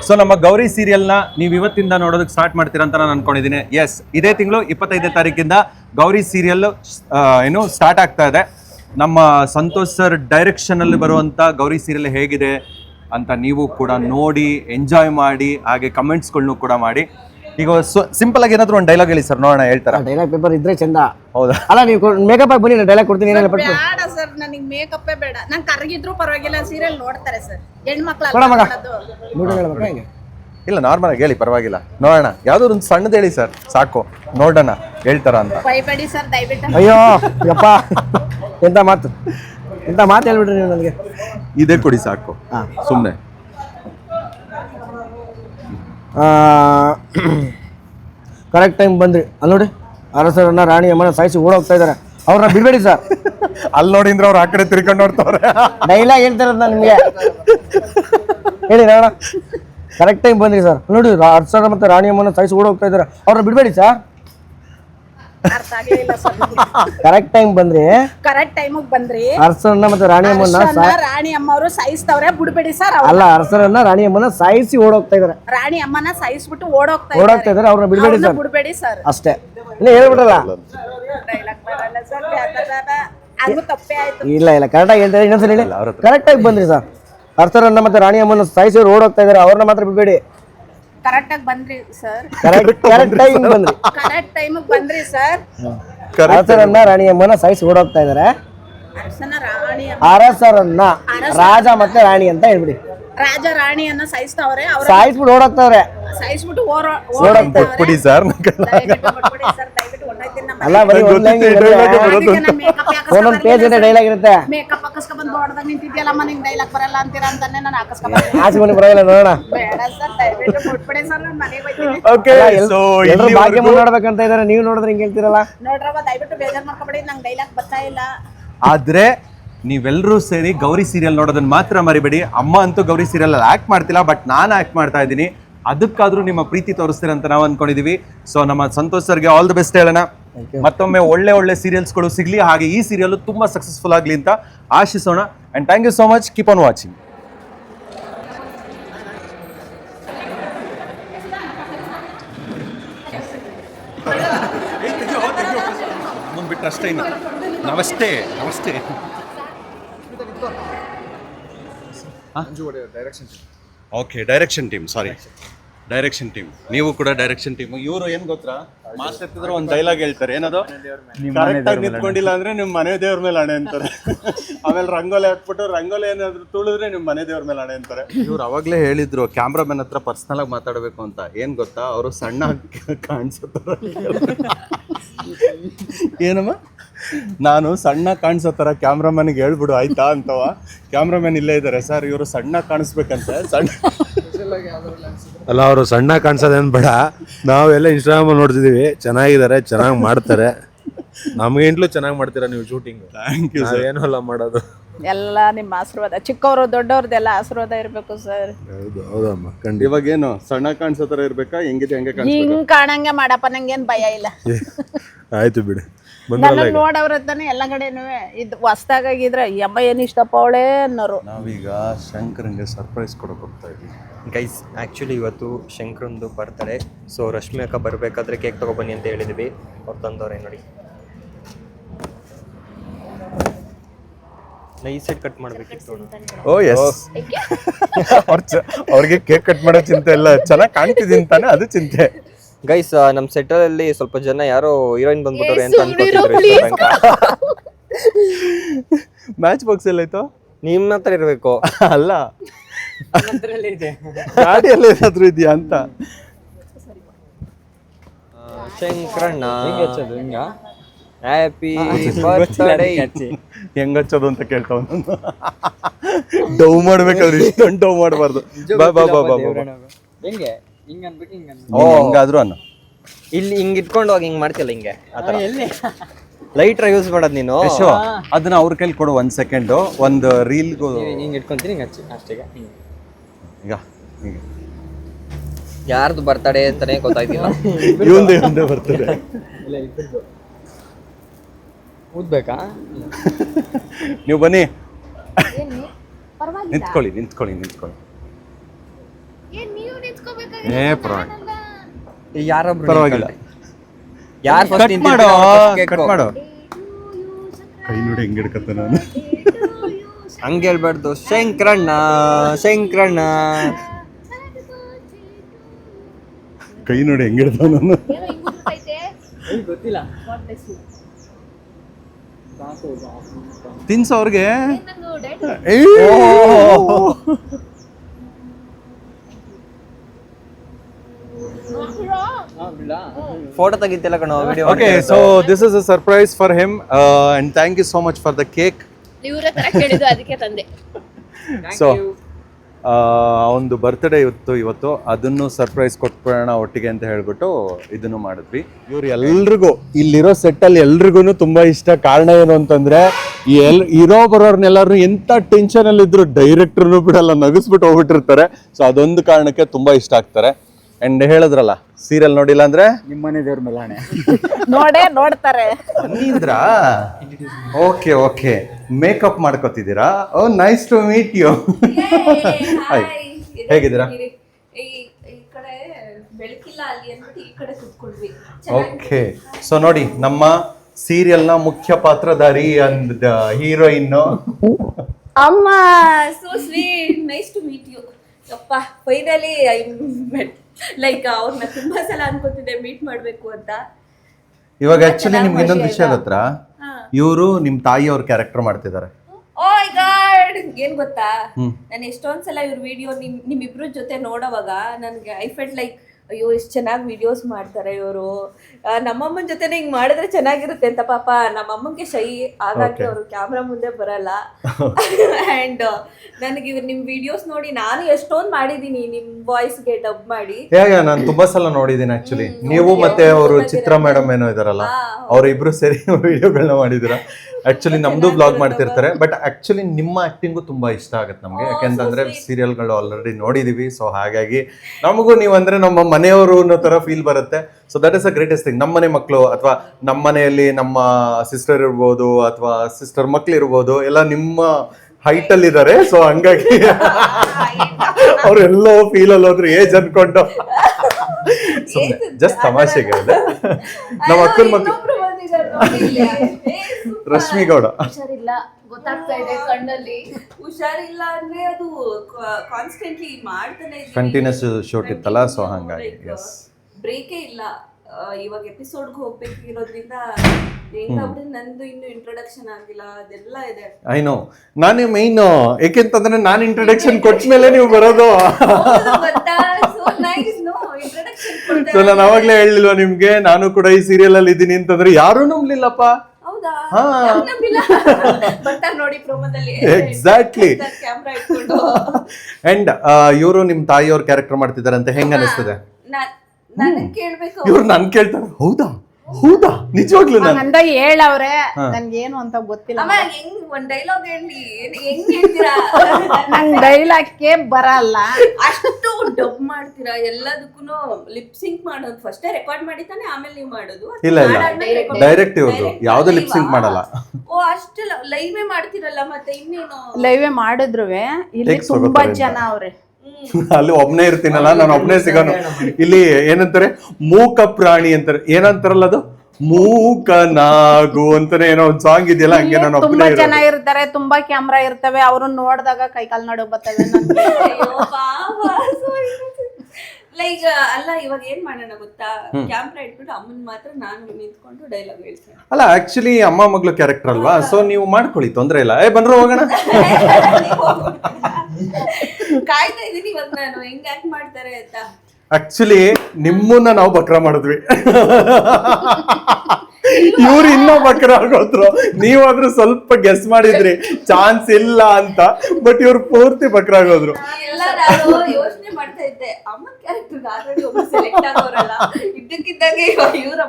ಸೊ ನಮ್ಮ ಗೌರಿ ಸೀರಿಯಲ್ನ ನೀವು ಇವತ್ತಿಂದ ನೋಡೋದಕ್ಕೆ ಸ್ಟಾರ್ಟ್ ಮಾಡ್ತೀರಾ ಅಂತ ನಾನು ಅನ್ಕೊಂಡಿದ್ದೀನಿ. ಎಸ್ ಇದೇ ತಿಂಗಳು ಇಪ್ಪತ್ತೈದನೇ ತಾರೀಕಿಂದ ಗೌರಿ ಸೀರಿಯಲ್ ಏನು ಸ್ಟಾರ್ಟ್ ಆಗ್ತಾ ಇದೆ. ನಮ್ಮ ಸಂತೋಷ್ ಸರ್ ಡೈರೆಕ್ಷನಲ್ಲಿ ಬರುವಂಥ ಗೌರಿ ಸೀರಿಯಲ್ ಹೇಗಿದೆ ಅಂತ ನೀವು ಕೂಡ ನೋಡಿ ಎಂಜಾಯ್ ಮಾಡಿ, ಹಾಗೆ ಕಮೆಂಟ್ಸ್ಗಳ್ನು ಕೂಡ ಮಾಡಿ. ಈಗ ಸಿಂಪಲ್ ಆಗಿ ಏನಾದ್ರು ಒಂದು ಡೈಲಾಗ್ ಹೇಳಿ ಸರ್ ನೋಡೋಣ ಹೇಳ್ತಾರೆ? ಡೈಲಾಗ್ ಪೇಪರ್ ಇದ್ರೆ ಚಂದ. ಹೌದಾ? ಅಲ್ಲ ನೀವು ಮೇಕಪ್ ಆಗಿ ಬನ್ನಿ ನಾನು ಡೈಲಾಗ್ ಕೊಡ್ತೀನಿ ಏನೆಲ್ಲ ಪಟ್ಟು ಬೇಡ ಸರ್ ನನಗೆ ಮೇಕಪ್ಪೇ ಬೇಡ. ನಾನು ಕರಗಿದ್ರು ಪರವಾಗಿಲ್ಲ ಸೀರಿಯಲ್ ನೋಡ್ತಾರೆ ಸರ್. ಹೆಣ್ಮಕ್ಳು ಕೊಡ ಮಗ. ನೋಡಿ ಹೇಳ್ಬೇಕಾ ಹಿಂಗೆ? ಇಲ್ಲ ನಾರ್ಮಲ್ ಆಗಿ ಹೇಳಿ ಪರವಾಗಿಲ್ಲ. ನೋಡೋಣ ಯಾವ್ದಾದ್ರು ಒಂದು ಸಣ್ಣದ ಹೇಳಿ ಸರ್ ಸಾಕು. ನೋಡೋಣ ಹೇಳ್ತಾರ ಅಂತ. ಭಯಬೇಡಿ ಸರ್ ದಯವಿಟ್ಟು. ಅಯ್ಯೋ ಯಪ್ಪ. ಎಂತ ಮಾತು? ಎಂತ ಮಾತು ಹೇಳ್ಬಿಟ್ರಿ ನೀವು ನನಗೆ? ಇದೇ ಕೊಡಿ ಸಾಕು. ಹಾಂ. ಸುಮ್ಮನೆ ಕರೆಕ್ಟ್ ಟೈಮ್ ಬಂದ್ರಿ. ಅಲ್ಲಿ ನೋಡಿ ಅರಸರನ್ನ ರಾಣಿ ಅಮ್ಮನ ಸಾಯಿಸಿ ಓಡೋಗ್ತಾ ಇದ್ದಾರೆ. ಅವ್ರನ್ನ ಬಿಡಬೇಡಿ ಸರ್. ಅಲ್ಲಿ ನೋಡಿ ಅಂದ್ರೆ ಅವ್ರು ಆ ಕಡೆ ತಿರ್ಕೊಂಡು ನೋಡ್ತಾವ್ರೆ. ಡೈಲಾಗ್ ಹೇಳ್ತಾರದ್ ನಾನು ನಿಮಗೆ. ಹೇಳಿ ನೋಡ ಕರೆಕ್ಟ್ ಟೈಮ್ ಬಂದ್ರಿ ಸರ್. ನೋಡಿ ಅರಸರ ಮತ್ತು ರಾಣಿ ಅಮ್ಮನ ಸಾಯಿಸಿ ಓಡೋಗ್ತಾ ಇದ್ದಾರೆ. ಅವ್ರನ್ನ ಬಿಡಬೇಡಿ ಸರ್. ಅರ್ಥ ಆಗ್ಲಿಲ್ಲ ಕರೆಕ್ಟ್ ಟೈಮ್ ಬಂದ್ರಿ? ಕರೆಕ್ಟ್ ಟೈಮ್ ಬಂದ್ರಿ. ಅರಸರನ್ನ ಮತ್ತೆ ರಾಣಿ ಅಮ್ಮನ ರಾಣಿ ಅಮ್ಮ ಅವರು ಸಾಯಿಸ್ತವ್ರೆ ಬಿಡ್ಬೇಡಿ ಸರ್ ಅಲ್ಲ ಅರಸರನ್ನ ರಾಣಿ ಅಮ್ಮನ ಸಾಯಿಸಿ ಓಡೋಗ್ತಾ ಇದಾರೆ. ರಾಣಿ ಅಮ್ಮನ ಸಾಯಿಸ್ಬಿಟ್ಟು ಓಡೋಗ್ತಾ ಓಡೋಗ್ತಾ ಇದಾರೆ ಅವ್ರನ್ನ ಬಿಡಬೇಡಿ ಸರ್. ಬಿಡ್ಬೇಡಿ ಸರ್. ಅಷ್ಟೇ. ಇಲ್ಲ ಹೇಳ್ಬಿಡಲ್ಲ. ಡೈಲಾಗ್ ಬರಲ್ಲ ಸರ್ ಹಂಗೂ ತಪ್ಪೇ ಆಯ್ತು. ಇಲ್ಲ ಇಲ್ಲ ಕರೆಕ್ಟಾಗಿ ಹೇಳ್ತಾರೆ ಇನ್ನೊಂದ್ಸಲ ಹೇಳಿ. ಕರೆಕ್ಟಾಗಿ ಬಂದ್ರಿ ಸರ್. ಅರಸರನ್ನ ಮತ್ತೆ ರಾಣಿ ಅಮ್ಮನ ಸಾಯಿಸಿ ಓಡೋಗ್ತಾ ಇದಾರೆ ಅವ್ರನ್ನ ಮಾತ್ರ ಬಿಡಬೇಡಿ. ಕರೆಕ್ಟ್ ಆಗಿ ಬಂದ್ರಿ ಸರ್ ಕರೆಕ್ಟ್ ಕರೆಕ್ಟ್ ಟೈಮ್ ಬಂದ್ರಿ ಕರೆಕ್ಟ್ ಟೈಮಿಗೆ ಬಂದ್ರಿ ಸರ್ ಅರಸರನ್ನ ರಾಣಿ ಅಮ್ಮನ ಸಾಯಿಸಿ ಓಡೋಗ್ತಾ ರಾಣಿ ಅರಸರನ್ನ ರಾಜ ಮತ್ತೆ ರಾಣಿ ಅಂತ ಹೇಳ್ಬಿಡಿ. ರಾಜ ರಾಣಿಯನ್ನ ಸಾಯಿಸ್ತಾವ್ರೆ ಅವ್ರ ಸಾಯಿಸ್ಬಿಟ್ಟು ಓಡೋಗ್ತಾವ್ರೆ. ಸಾಯಿಸ್ಬಿಟ್ಟು ಓಡೋಗ್ತಾರೆ ಸರ್ ಬಿಟ್ಬಿಡಿ ಅಲ್ಲ ಬರೀ ಒಂದ್ line ಇರುತ್ತೆ. ಒಂದೊಂದ್ ಪೇಜ್ ಇದೆ ಡೈಲಾಗ್ ಇರುತ್ತೆ. ಮೇಕಪ್ ಹಾಕಸ್ಕೊಂಡ್ ಬಂದು ಹೊಡ್ದಾಗ ನಿಂತಿದ್ಯಲ್ಲಮ್ಮ ನಿಂಗ್ ಡೈಲಾಗ್ ಬರಲ್ಲ ಅಂತೀರಾ ಅಂತಾನೆ ನಾನು ಹಾಕಸ್ಕೊಂಡ್ ಆಚೆ ಮನೆ ಬರಲ್ಲ ನೋಡೋಣ. ಬೇಡ ಸರ್ ದಯವಿಟ್ಟು ಕೊಟ್ಬಿಡಿ ಸರ್ ನಾನು ಮನೆಗೆ ಹೋಗ್ತೀನಿ. ಓಕೆ ಅಲ್ಲ, ಎಲ್- ಎಲ್ರು ಭಾಗ್ಯಮ್ಮ ನೋಡ್ಬೇಕಂತ ಇದಾರೆ ನೀವು ನೋಡಿದ್ರೆ ಹಿಂಗ್ ಹೇಳ್ತೀರಲ್ಲ? ನೋಡ್ರವ್ವ ದಯವಿಟ್ಟು ಬೇಜಾರ್ ಮಾಡ್ಕೊಬೇಡಿ ನಂಗೆ ಡೈಲಾಗ್ ಬರ್ತಾ ಇಲ್ಲ. ಆದ್ರೆ ನೀವೆಲ್ಲರೂ ಸೇರಿ ಗೌರಿ ಸೀರಿಯಲ್ ನೋಡೋದನ್ನ ಮಾತ್ರ ಮರಿಬೇಡಿ. ಅಮ್ಮ ಅಂತೂ ಗೌರಿ ಸೀರಿಯಲ್ ಅಲ್ಲಿ ಆಕ್ಟ್ ಮಾಡ್ತಿಲ್ಲ ಬಟ್ ನಾನು ಆಕ್ಟ್ ಮಾಡ್ತಾ ಇದ್ದೀನಿ. ಅದಕ್ಕಾದ್ರೂ ನಿಮ್ಮ ಪ್ರೀತಿ ತೋರಿಸ್ತೀರ ಅಂತ ನಾವು ಅನ್ಕೊಂಡಿದೀವಿ. ಸೊ ನಮ್ಮ ಸಂತೋಷ್ ಸರ್ಗೆ ಆಲ್ ದ ಬೆಸ್ಟ್ ಹೇಳೋಣ. ಮತ್ತೊಮ್ಮೆ ಒಳ್ಳೆ ಒಳ್ಳೆ ಸೀರಿಯಲ್ಸ್ಗಳು ಸಿಗ್ಲಿ ಹಾಗೆ ಈ ಸೀರಿಯಲ್ ತುಂಬಾ ಸಕ್ಸಸ್ಫುಲ್ ಆಗಲಿ ಅಂತ ಆಶಿಸೋಣ. And thank you so much keep on watching ಬಿಟ್ಟು ಅಷ್ಟೇ ಇನ್ನು. ನಮಸ್ತೆ ನಮಸ್ತೆ. Okay direction team sorry direction team ನೀವು ಕೂಡ ಡೈರೆಕ್ಷನ್ ಟೀಮ್ ಇವರು ಏನ್ ಗೊತ್ತಾ? ಮಾತಾಡ್ತಿದ್ರೆ ಒಂದು ಡೈಲಾಗ್ ಹೇಳ್ತಾರೆ. ಏನದು? ಕರೆಕ್ಟ್ ಆಗಿ ನಿಂತ್ಕೊಂಡಿಲ್ಲ ಅಂದ್ರೆ ನಿಮ್ ಮನೆ ದೇವ್ರ ಮೇಲೆ ಹಣೆ ಅಂತಾರೆ. ಆಮೇಲೆ ರಂಗೋಲಿ ಹಾಕ್ಬಿಟ್ಟು ರಂಗೋಲಿ ಏನಾದ್ರು ತುಳಿದ್ರೆ ನಿಮ್ ಮನೆ ದೇವ್ರ ಮೇಲೆ ಹಣೆ ಅಂತಾರೆ. ಇವ್ರು ಅವಾಗ್ಲೇ ಹೇಳಿದ್ರು ಕ್ಯಾಮ್ರಾಮನ್ ಹತ್ರ ಪರ್ಸನಲ್ ಆಗಿ ಮಾತಾಡಬೇಕು ಅಂತ. ಏನ್ ಗೊತ್ತಾ? ಅವರು ಸಣ್ಣ ಕಾಣಿಸುತ್ತಾರ ಏನಮ್ಮ? ನಾನು ಸಣ್ಣ ಕಾಣಿಸೋ ಥರ ಕ್ಯಾಮ್ರಾಮನ್ಗೆ ಹೇಳ್ಬಿಡು ಆಯ್ತಾ ಅಂತವ ಕ್ಯಾಮ್ರಾಮನ್ ಇಲ್ಲೇ ಇದ್ದಾರೆ ಸರ್ ಇವರು ಸಣ್ಣ ಕಾಣಿಸ್ಬೇಕಂತೆ. ಸಣ್ಣ ಅಲ್ಲ ಅವರು ಸಣ್ಣ ಕಾಣಿಸೋದೇನು ಬೇಡ. ನಾವೆಲ್ಲ ಇನ್ಸ್ಟಾಗ್ರಾಮ್ ನೋಡ್ತಿದೀವಿ. ಚೆನ್ನಾಗಿದ್ದಾರೆ ಚೆನ್ನಾಗಿ ಮಾಡ್ತಾರೆ. ನಮಗಿಂತಲೂ ಚೆನ್ನಾಗಿ ಮಾಡ್ತೀರಾ ನೀವು ಶೂಟಿಂಗ್ ಥ್ಯಾಂಕ್ ಯು ಸರ್ ಏನೂ ಅಲ್ಲ ಮಾಡೋದು? ಎಲ್ಲ ನಿಮ್ಮ ಆಶೀರ್ವಾದ. ಚಿಕ್ಕವರು ದೊಡ್ಡವ್ರದ್ದೆಲ್ಲ ಆಶೀರ್ವಾದ ಇರ್ಬೇಕು ಸರ್ ಹೌದು ಹೌದಮ್ಮ ಖಂಡಿತ. ಇವಾಗ ಏನು ಸಣ್ಣ ಕಾಣಿಸೋ ಥರ ಇರ್ಬೇಕಾ? ಹೆಂಗಿದೆ ಹಂಗೆ ಕಾಣಿಸ್ಬೇಕು? ಹಿಂಗ್ ಕಾಣಂಗೆ ಮಾಡಪ್ಪ ನಂಗೇನ್ ಭಯ ಇಲ್ಲ. ಆಯ್ತು ಬಿಡಿ. ಬಂದ್ರಲ್ಲ ನನ್ನ ಈಗ ನೋಡವ್ರ ತಾನೆ ಎಲ್ಲ ಕಡೆನೂ ಇದು ಹೊಸ್ದಾಗಿದ್ರೆ ಈ ಅಮ್ಮ ಏನು ಇಷ್ಟಪ್ಪ ಅವಳೇ ಅನ್ನೋರು. ನಾವೀಗ ಶಂಕರಂಗೆ ಸರ್ಪ್ರೈಸ್ ಕೊಡೋಕೆ ಹೋಗ್ತಾ ಇದ್ವಿ. ಗೈಸ್ ಆ್ಯಕ್ಚುಲಿ ಇವತ್ತು ಶಂಕರಂದು ಬರ್ತಾರೆ ಸೊ ರಶ್ಮಿ ಅಕ್ಕ ಬರಬೇಕಾದ್ರೆ ಕೇಕ್ ತೊಗೊಬನ್ನಿ ಅಂತ ಹೇಳಿದ್ವಿ. ಅವ್ರು ತಂದವ್ರೆ ನೋಡಿ. ನೈಸ್ ಸೈಡ್ ಕಟ್ ಮಾಡಬೇಕಿತ್ತು ಓ ಎಸ್ ಅವ್ರಿಗೆ ಕೇಕ್ ಕಟ್ ಮಾಡೋ ಚಿಂತೆ ಇಲ್ಲ. ಚೆನ್ನಾಗಿ ಕಾಣ್ತಿದ್ದೀನಿ ತಾನೆ ಅದು ಚಿಂತೆ. ಗೈಸ್ ನಮ್ಮ ಸೆಟ್ಟಲ್ಲಿ ಸ್ವಲ್ಪ ಜನ ಯಾರೋ ಹೀರೋಯಿನ್ ಬಂದ್ಬಿಟ್ಟವ್ರೆ ಅಂತ ಅನ್ಕೋತಿದ್ರು ಮ್ಯಾಚ್ ಬಾಕ್ಸ್ ಎಲ್ಲಾಯ್ತು? ನಿಮ್ಮ ಹತ್ರ ಇರಬೇಕು. ಅಲ್ಲ. ಗಾಡಿಯಲ್ಲಿ ಏನಾದ್ರು ಇದೆಯಾ ಅಂತ? ಶಂಕರಣ್ಣ. ಹ್ಯಾಪಿ ಬರ್ತ್ಡೇ ಹೆಂಗ್? ಹಚ್ಚೋದು? ಅಂತ ಕೇಳ್ತಾವ ಡೌ ಮಾಡ್ಬೇಕಾದ್ರೆ ಇಷ್ಟೊಂದು ಡೌ ಮಾಡಬಾರ್ದು. ಬಾ ಬಾ ಬಾ ಬಾ ಬಾ ಓ ಹಂಗಾದ್ರು ಅನ್ನ. ಇಲ್ಲಿ ಹಿಂಗ್ ಇಟ್ಕೊಂಡು ಹೋಗಿ ಹಿಂಗ್ ಮಾಡ್ತಿಲ್ಲ ಹಿಂಗೆ? ಆತರ ಲೈಟ್ರ್ ಯೂಸ್ ಮಾಡೋದು ನೀನು? ಶೋ ಅದನ್ನ ಅವ್ರ ಕೈಲಿ ಕೊಡು ಒಂದ್ ಸೆಕೆಂಡ್ ಒಂದು ರೀಲ್ಗೂ ಹಿಂಗೆ ಇಟ್ಕೊಂತೀನಿ ಹಿಂಗೆ ಹಚ್ಚಿ ಅಷ್ಟೇ ಈಗ. ಹೀಗೆ. ಯಾರ್ದು ಬರ್ತಡೆ ಅಂತಾನೆ ಗೊತ್ತಾಯ್ತಿಲ್ಲ ಇವಂದು ಇವಂದೇ ಬರ್ತದೆ ಊದ್ಬೇಕಾ? ನೀವು ಬನ್ನಿ. ನಿಂತ್ಕೊಳ್ಳಿ ನಿಂತ್ಕೊಳ್ಳಿ ನಿಂತ್ಕೊಳ್ಳಿ. ಏ ಪರವಾಗಿಲ್ಲ. ಪರವಾಗಿಲ್ಲ. ಯಾರು ಕಟ್ ಮಾಡೋ ಕಟ್ ಮಾಡೋ. ಕೈ ನೋಡಿ ಹೆಂಗ್ ಹಿಡ್ಕತ್ತ ನಾನು. ಹಂಗೆ ಹೇಳ್ಬಾರ್ದು. ಶಂಕರಣ್ಣ ಶಂಕರಣ್ಣ. ಕೈ ನೋಡಿ ಹೆಂಗ್ ಹಿಡ್ದ ನಾನು. ತಿನ್ಸ ಅವ್ರಿಗೆ. ಫೋಟೋ ತೆಗಿತಿಲ್ಲ ಕಣೋ video okay so this is a surprise for him and thank you so much for the cake ಇವ್ರ ಹತ್ರ ಕೇಳಿದ್ದು ಅದಕ್ಕೆ ತಂದೆ. ಸೊ ಒಂದು ಬರ್ತ್ಡೇ ಇತ್ತು ಇವತ್ತು ಅದನ್ನು ಸರ್ಪ್ರೈಸ್ ಕೊಟ್ಬಿಡೋಣ ಒಟ್ಟಿಗೆ ಅಂತ ಹೇಳ್ಬಿಟ್ಟು ಇದನ್ನು ಮಾಡಿದ್ವಿ. ಇವ್ರು ಎಲ್ರಿಗೂ ಇಲ್ಲಿರೋ ಸೆಟ್ಟಲ್ಲಿ ಎಲ್ರಿಗೂ ತುಂಬಾ ಇಷ್ಟ. ಕಾರಣ ಏನು ಅಂತಂದ್ರೆ ಈ ಎಲ್ ಇರೋ ಬರೋರ್ನೆಲ್ಲರೂ ಎಂತ ಟೆನ್ಷನ್ ಅಲ್ಲಿ ಇದ್ರು ಡೈರೆಕ್ಟರ್ನು ಬಿಡಲ್ಲ ನಗಿಸ್ಬಿಟ್ಟು ಹೋಗ್ಬಿಟ್ಟಿರ್ತಾರೆ. ಸೊ ಅದೊಂದು ಕಾರಣಕ್ಕೆ ತುಂಬಾ ಇಷ್ಟ ಆಗ್ತಾರೆ. ಅಂಡ್ ಹೇಳಿದ್ರಲ್ಲ ಸೀರಿಯಲ್ ನೋಡಿಲ್ಲ ಅಂದ್ರೆ? ನೋಡೇ ನೋಡ್ತಾರೆ ಬಂದಿದ್ರಾ ಓಕೆ ಓಕೆ ಮೇಕಪ್ ಮಾಡ್ಕೋತಿದ್ದೀರಾ ಓ nice to meet you hi ಹೇಗಿದ್ದೀರಾ ಈ ಈ ಕಡೆ ಬೆಳಕಿಲ್ಲ ಅಲ್ಲಿ ಅಂದ್ಬಿಟ್ಟು ಈ ಕಡೆ ಕುತ್ಕೊಂಡ್ವಿ ಓಕೆ ಸೊ ನೋಡಿ ನಮ್ಮ ಸೀರಿಯಲ್ನ ಮುಖ್ಯ ಪಾತ್ರಧಾರಿ ಅಂದ ಹೀರೋಯಿನ್ ಅಮ್ಮ. So sweet nice to meet you ಅಪ್ಪ ಫೈನಲಿ ಐ ಲೈಕ್ ಅವ್ರನ್ನ ತುಂಬಾ ಸಲ ಅನ್ಕೋತಿದ್ದೆ ಮೀಟ್ ಮಾಡ್ಬೇಕು ಅಂತ. ಇವಾಗ ಆಕ್ಚುಲಿ ನಿಮ್ಗೆ ಇನ್ನೊಂದು ವಿಷಯ ಹತ್ರ ಇವರು ನಿಮ್ ತಾಯಿ ಅವ್ರ ಕ್ಯಾರೆಕ್ಟರ್ ಮಾಡ್ತಿದ್ದಾರೆ ಓ ಗಾಡ್ ಏನ್ ಗೊತ್ತಾ. ನಾನು ಎಷ್ಟೊಂದ್ಸಲ ಇವ್ರ ವಿಡಿಯೋ ನಿಮ್ ನಿಮ್ಮಿಬ್ರ ಜೊತೆ ನೋಡೋವಾಗ ನನ್ಗೆ ಐ ಫೆಲ್ಟ್ ಲೈಕ್ ಅಯ್ಯೋ ಎಷ್ಟು ಚೆನ್ನಾಗಿ ವಿಡಿಯೋಸ್ ಮಾಡ್ತಾರೆ ಇವರು. ನಮ್ಮಮ್ಮನ ಜೊತೆನೇ ಹಿಂಗ್ ಮಾಡಿದ್ರೆ ಚೆನ್ನಾಗಿರುತ್ತೆ ಅಂತ ಪಾಪ. ನಮ್ಮಮ್ಮಂಗೆ ಶೈ ಹಾಗಾಗಿ ಅವರು ಕ್ಯಾಮ್ರಾ ಮುಂದೆ ಬರಲ್ಲ. ಅಂಡ್ ನನಗೆ ಇವ್ರು ನಿಮ್ ವಿಡಿಯೋಸ್ ನೋಡಿ ನಾನು ಎಷ್ಟೊಂದು ಮಾಡಿದೀನಿ. ನಿಮ್ ವಾಯ್ಸ್ಗೆ ಡಬ್ ಮಾಡಿ. ನಾನು ತುಂಬಾ ಸಲ ನೋಡಿದ್ದೀನಿ ಆಕ್ಚುಲಿ ನೀವು ಮತ್ತೆ ಅವರು ಚಿತ್ರ ಮೇಡಮ್ ಏನೋ ಇದಾರಲ್ಲ ಅವರಿಬ್ರು ಸೇರಿ ವಿಡಿಯೋಗಳನ್ನ ಮಾಡಿದಿರ? ಆಕ್ಚುಲಿ ನಮ್ದು ಬ್ಲಾಗ್ ಮಾಡ್ತಿರ್ತಾರೆ ಬಟ್ ಆಕ್ಚುಲಿ ನಿಮ್ಮ ಆಕ್ಟಿಂಗು ತುಂಬಾ ಇಷ್ಟ ಆಗುತ್ತೆ ನಮ್ಗೆ. ಯಾಕೆಂತಂದ್ರೆ ಸೀರಿಯಲ್ಗಳು ಆಲ್ರೆಡಿ ನೋಡಿದೀವಿ. ಸೊ ಹಾಗಾಗಿ ನಮಗೂ ನೀವು ಅಂದ್ರೆ ನಮ್ಮ ಮನೆಯವರು ಅನ್ನೋ ತರ ಫೀಲ್ ಬರುತ್ತೆ. So that is a greatest thing ನಮ್ಮ ಮನೆ ಮಕ್ಕಳು ಅಥವಾ ನಮ್ಮ ಮನೆಯಲ್ಲಿ ನಮ್ಮ ಸಿಸ್ಟರ್ ಇರ್ಬೋದು ಅಥವಾ ಸಿಸ್ಟರ್ ಮಕ್ಳು ಇರ್ಬೋದು ಎಲ್ಲ ನಿಮ್ಮ ಹೈಟ್ ಅಲ್ಲಿ ಇದಾರೆ. ಸೊ ಹಂಗಾಗಿ ಅವ್ರೆಲ್ಲೋ ಫೀಲ್ ಅಲ್ಲಿ ಹೋದ್ರು ಏಜ್ ಅನ್ಕೊಂಡು. ಜಸ್ಟ್ ತಮಾಷೆಗೆ ನಮ್ಮ ಅಕ್ಕನ ಮಕ್ಳು ರಶ್ಮಿ ಗೌಡ. ಹುಷಾರಿಲ್ಲ ಗೊತ್ತಾಗ್ತಾ ಇದೆ ಕಣ್ಣಲ್ಲಿ. ಹುಷಾರಿಲ್ಲ ಅಂದ್ರೆ ಅದು ಕಾನ್ಸ್ಟೆಂಟ್ಲಿ ಮಾಡ್ತಾನೆ ಕಂಟಿನ್ಯೂಸ್ ಶೂಟ್ ಇತ್ತಲ್ಲ, ಸೊ ಹಂಗಾಗಿ, ಎಸ್ ಬ್ರೇಕೇ ಇಲ್ಲ. ಇವಾಗ ಎಪಿಸೋಡ್ಗೆ ಹೋಗ್ಬೇಕಿರೋದ್ರಿಂದ ನಂದು ಇನ್ನು ಇಂಟ್ರೊಡಕ್ಷನ್ ಆಗಿಲ್ಲ. ಅದೆಲ್ಲ ಇದೆ. ಐ ನೋ ನಾನೇ ಮೈನ್ ಏಕೆಂತಂದ್ರೆ ನಾನು ಇಂಟ್ರೊಡಕ್ಷನ್ ಕೊಟ್ಮೇಲೆ ನೀವು ಬರೋದು ಹೌದು, ಗೊತ್ತಾ so nice no introduction so ನಾನು ಅವಾಗ್ಲೇ ಹೇಳಿಲ್ವಾ ನಿಮ್ಗೆ? ನಾನು ಕೂಡ ಈ ಸೀರಿಯಲ್ ಅಲ್ಲಿ ಇದ್ದೀನಿ ಅಂತಂದ್ರೆ ಯಾರು ನಂಬ್ಲಿಲ್ಲಪ್ಪ. ಇಟ್ಕೊಂಡು. ಅಂಡ್ ಇವರು ನಿಮ್ ತಾಯಿಯವ್ರ ಕ್ಯಾರೆಕ್ಟರ್ ಮಾಡ್ತಿದ್ದಾರೆ ಅಂತ ಹೆಂಗ್ ಅನಿಸ್ತದೆ? ಇವ್ರು ನನ್ ಕೇಳ್ತಾರೆ ಹೌದಾ? ಹೌದಾ? ನಿಜವಾಗ್ಲೂ ಹಂಗಂದ ಹೇಳವ್ರೆ ನನ್ಗೇನು ಅಂತ ಗೊತ್ತಿಲ್ಲ. ಅಮ್ಮ ಹೆಂಗ್ ಒಂದ್ ಡೈಲಾಗ್ ಹೇಳಿ ಹೆಂಗ್ ಹೇಳ್ತೀರಾ? ನಂಗ್ ಡೈಲಾಗ್ಗೆ ಬರಲ್ಲ. ಅಷ್ಟು ಡಬ್ ಮಾಡ್ತೀರಾ? ಎಲ್ಲದಕ್ಕೂ ಲಿಪ್ ಸಿಂಕ್ ಮಾಡೋದು ಫಸ್ಟೇ ರೆಕಾರ್ಡ್ ಮಾಡಿ ತಾನೆ ಆಮೇಲೆ ನೀವು ಮಾಡೋದು? ಇಲ್ಲ, ಇಲ್ಲ. Direct ಯಾವ್ದು ಲಿಪ್ ಸಿಂಕ್ ಮಾಡಲ್ಲ. ಓ ಅಷ್ಟು ಲೈವೇ ಮಾಡ್ತೀರಲ್ಲ ಮತ್ತೆ ಇನ್ನೇನು? ಲೈವೇ ಮಾಡಿದ್ರುವೆ. ಇಲ್ಲಿ ತುಂಬಾ ಜನ ಅವ್ರೆ. ಅಲ್ಲಿ ಒಬ್ನೇ ಇರ್ತೀನಲ್ಲ ನಾನು ಒಬ್ನೇ ಸಿಗೋನು. ಇಲ್ಲಿ ಏನಂತಾರೆ? ಮೂಕ ಪ್ರಾಣಿ ಅಂತಾರೆ. ಏನಂತಾರಲ್ಲ ಅದು? ಮೂಕನಾಗು ಅಂತಾನೆ ಏನೋ ಒಂದ್ ಸಾಂಗ್ ಇದೆಯಲ್ಲ ಹಂಗೆ ನಾನು ಒಬ್ಬನೇ ತುಂಬಾ ಜನ ಇರ್ತಾರೆ ತುಂಬಾ ಕ್ಯಾಮ್ರಾ ಇರ್ತವೆ. ಅವ್ರನ್ನ ನೋಡಿದಾಗ ಕೈ ಕಾಲ್ ನಡು ಬರ್ತವೆ ಇವಾಗ ಏನ್ ಮಾಡೋಣ ಗೊತ್ತಾ? ಕ್ಯಾಮ್ರಾ ಇಟ್ಬಿಟ್ಟು ಅಮ್ಮನ್ ಮಾತ್ರ ನಾನು ನಿಂತ್ಕೊಂಡು ಡೈಲಾಗ್ ಹೇಳ್ತೀನಿ. ಅಲ್ಲ ಆಕ್ಚುಲಿ ಅಮ್ಮ ಮಗಳು ಕ್ಯಾರೆಕ್ಟರ್ ಅಲ್ವಾ? ಸೊ ನೀವು ಮಾಡ್ಕೊಳ್ಳಿ ತೊಂದ್ರೆ ಇಲ್ಲ. ಏ ಬಂದ್ರು ಹೋಗೋಣ? ಕಾಯ್ತಾ ಇದೀನಿ ಇವಾಗ ನಾನು. ಹೆಂಗ್ ಆಕ್ಟ್ ಮಾಡ್ತಾರೆ ಅಂತ. ಆಕ್ಚುಲಿ ನಿಮ್ಮನ್ನ ನಾವು ಬಕ್ರ ಮಾಡಿದ್ವಿ. ಇವ್ರು ಇನ್ನೂ ಬಕ್ರ ಆಗೋದ್ರು. ನೀವಾದ್ರೂ ಸ್ವಲ್ಪ ಗೆಸ್ ಮಾಡಿದ್ರಿ. ಚಾನ್ಸ್ ಇಲ್ಲ ಅಂತ. ಬಟ್ ಇವ್ರು ಪೂರ್ತಿ ಬಕ್ರ ಆಗೋದ್ರು. ಮಾಡ್ತಾ ಇದ್ದೆ. ಅಮ್ಮ ಕ್ಯಾರೆಕ್ಟರ್ ಆಲ್ರೆಡಿ ಸೆಲೆಕ್ಟ್ ಆಗೋರಲ್ಲ ಇದ್ದಕ್ಕಿದ್ದಂಗೆ ಇವ್ರ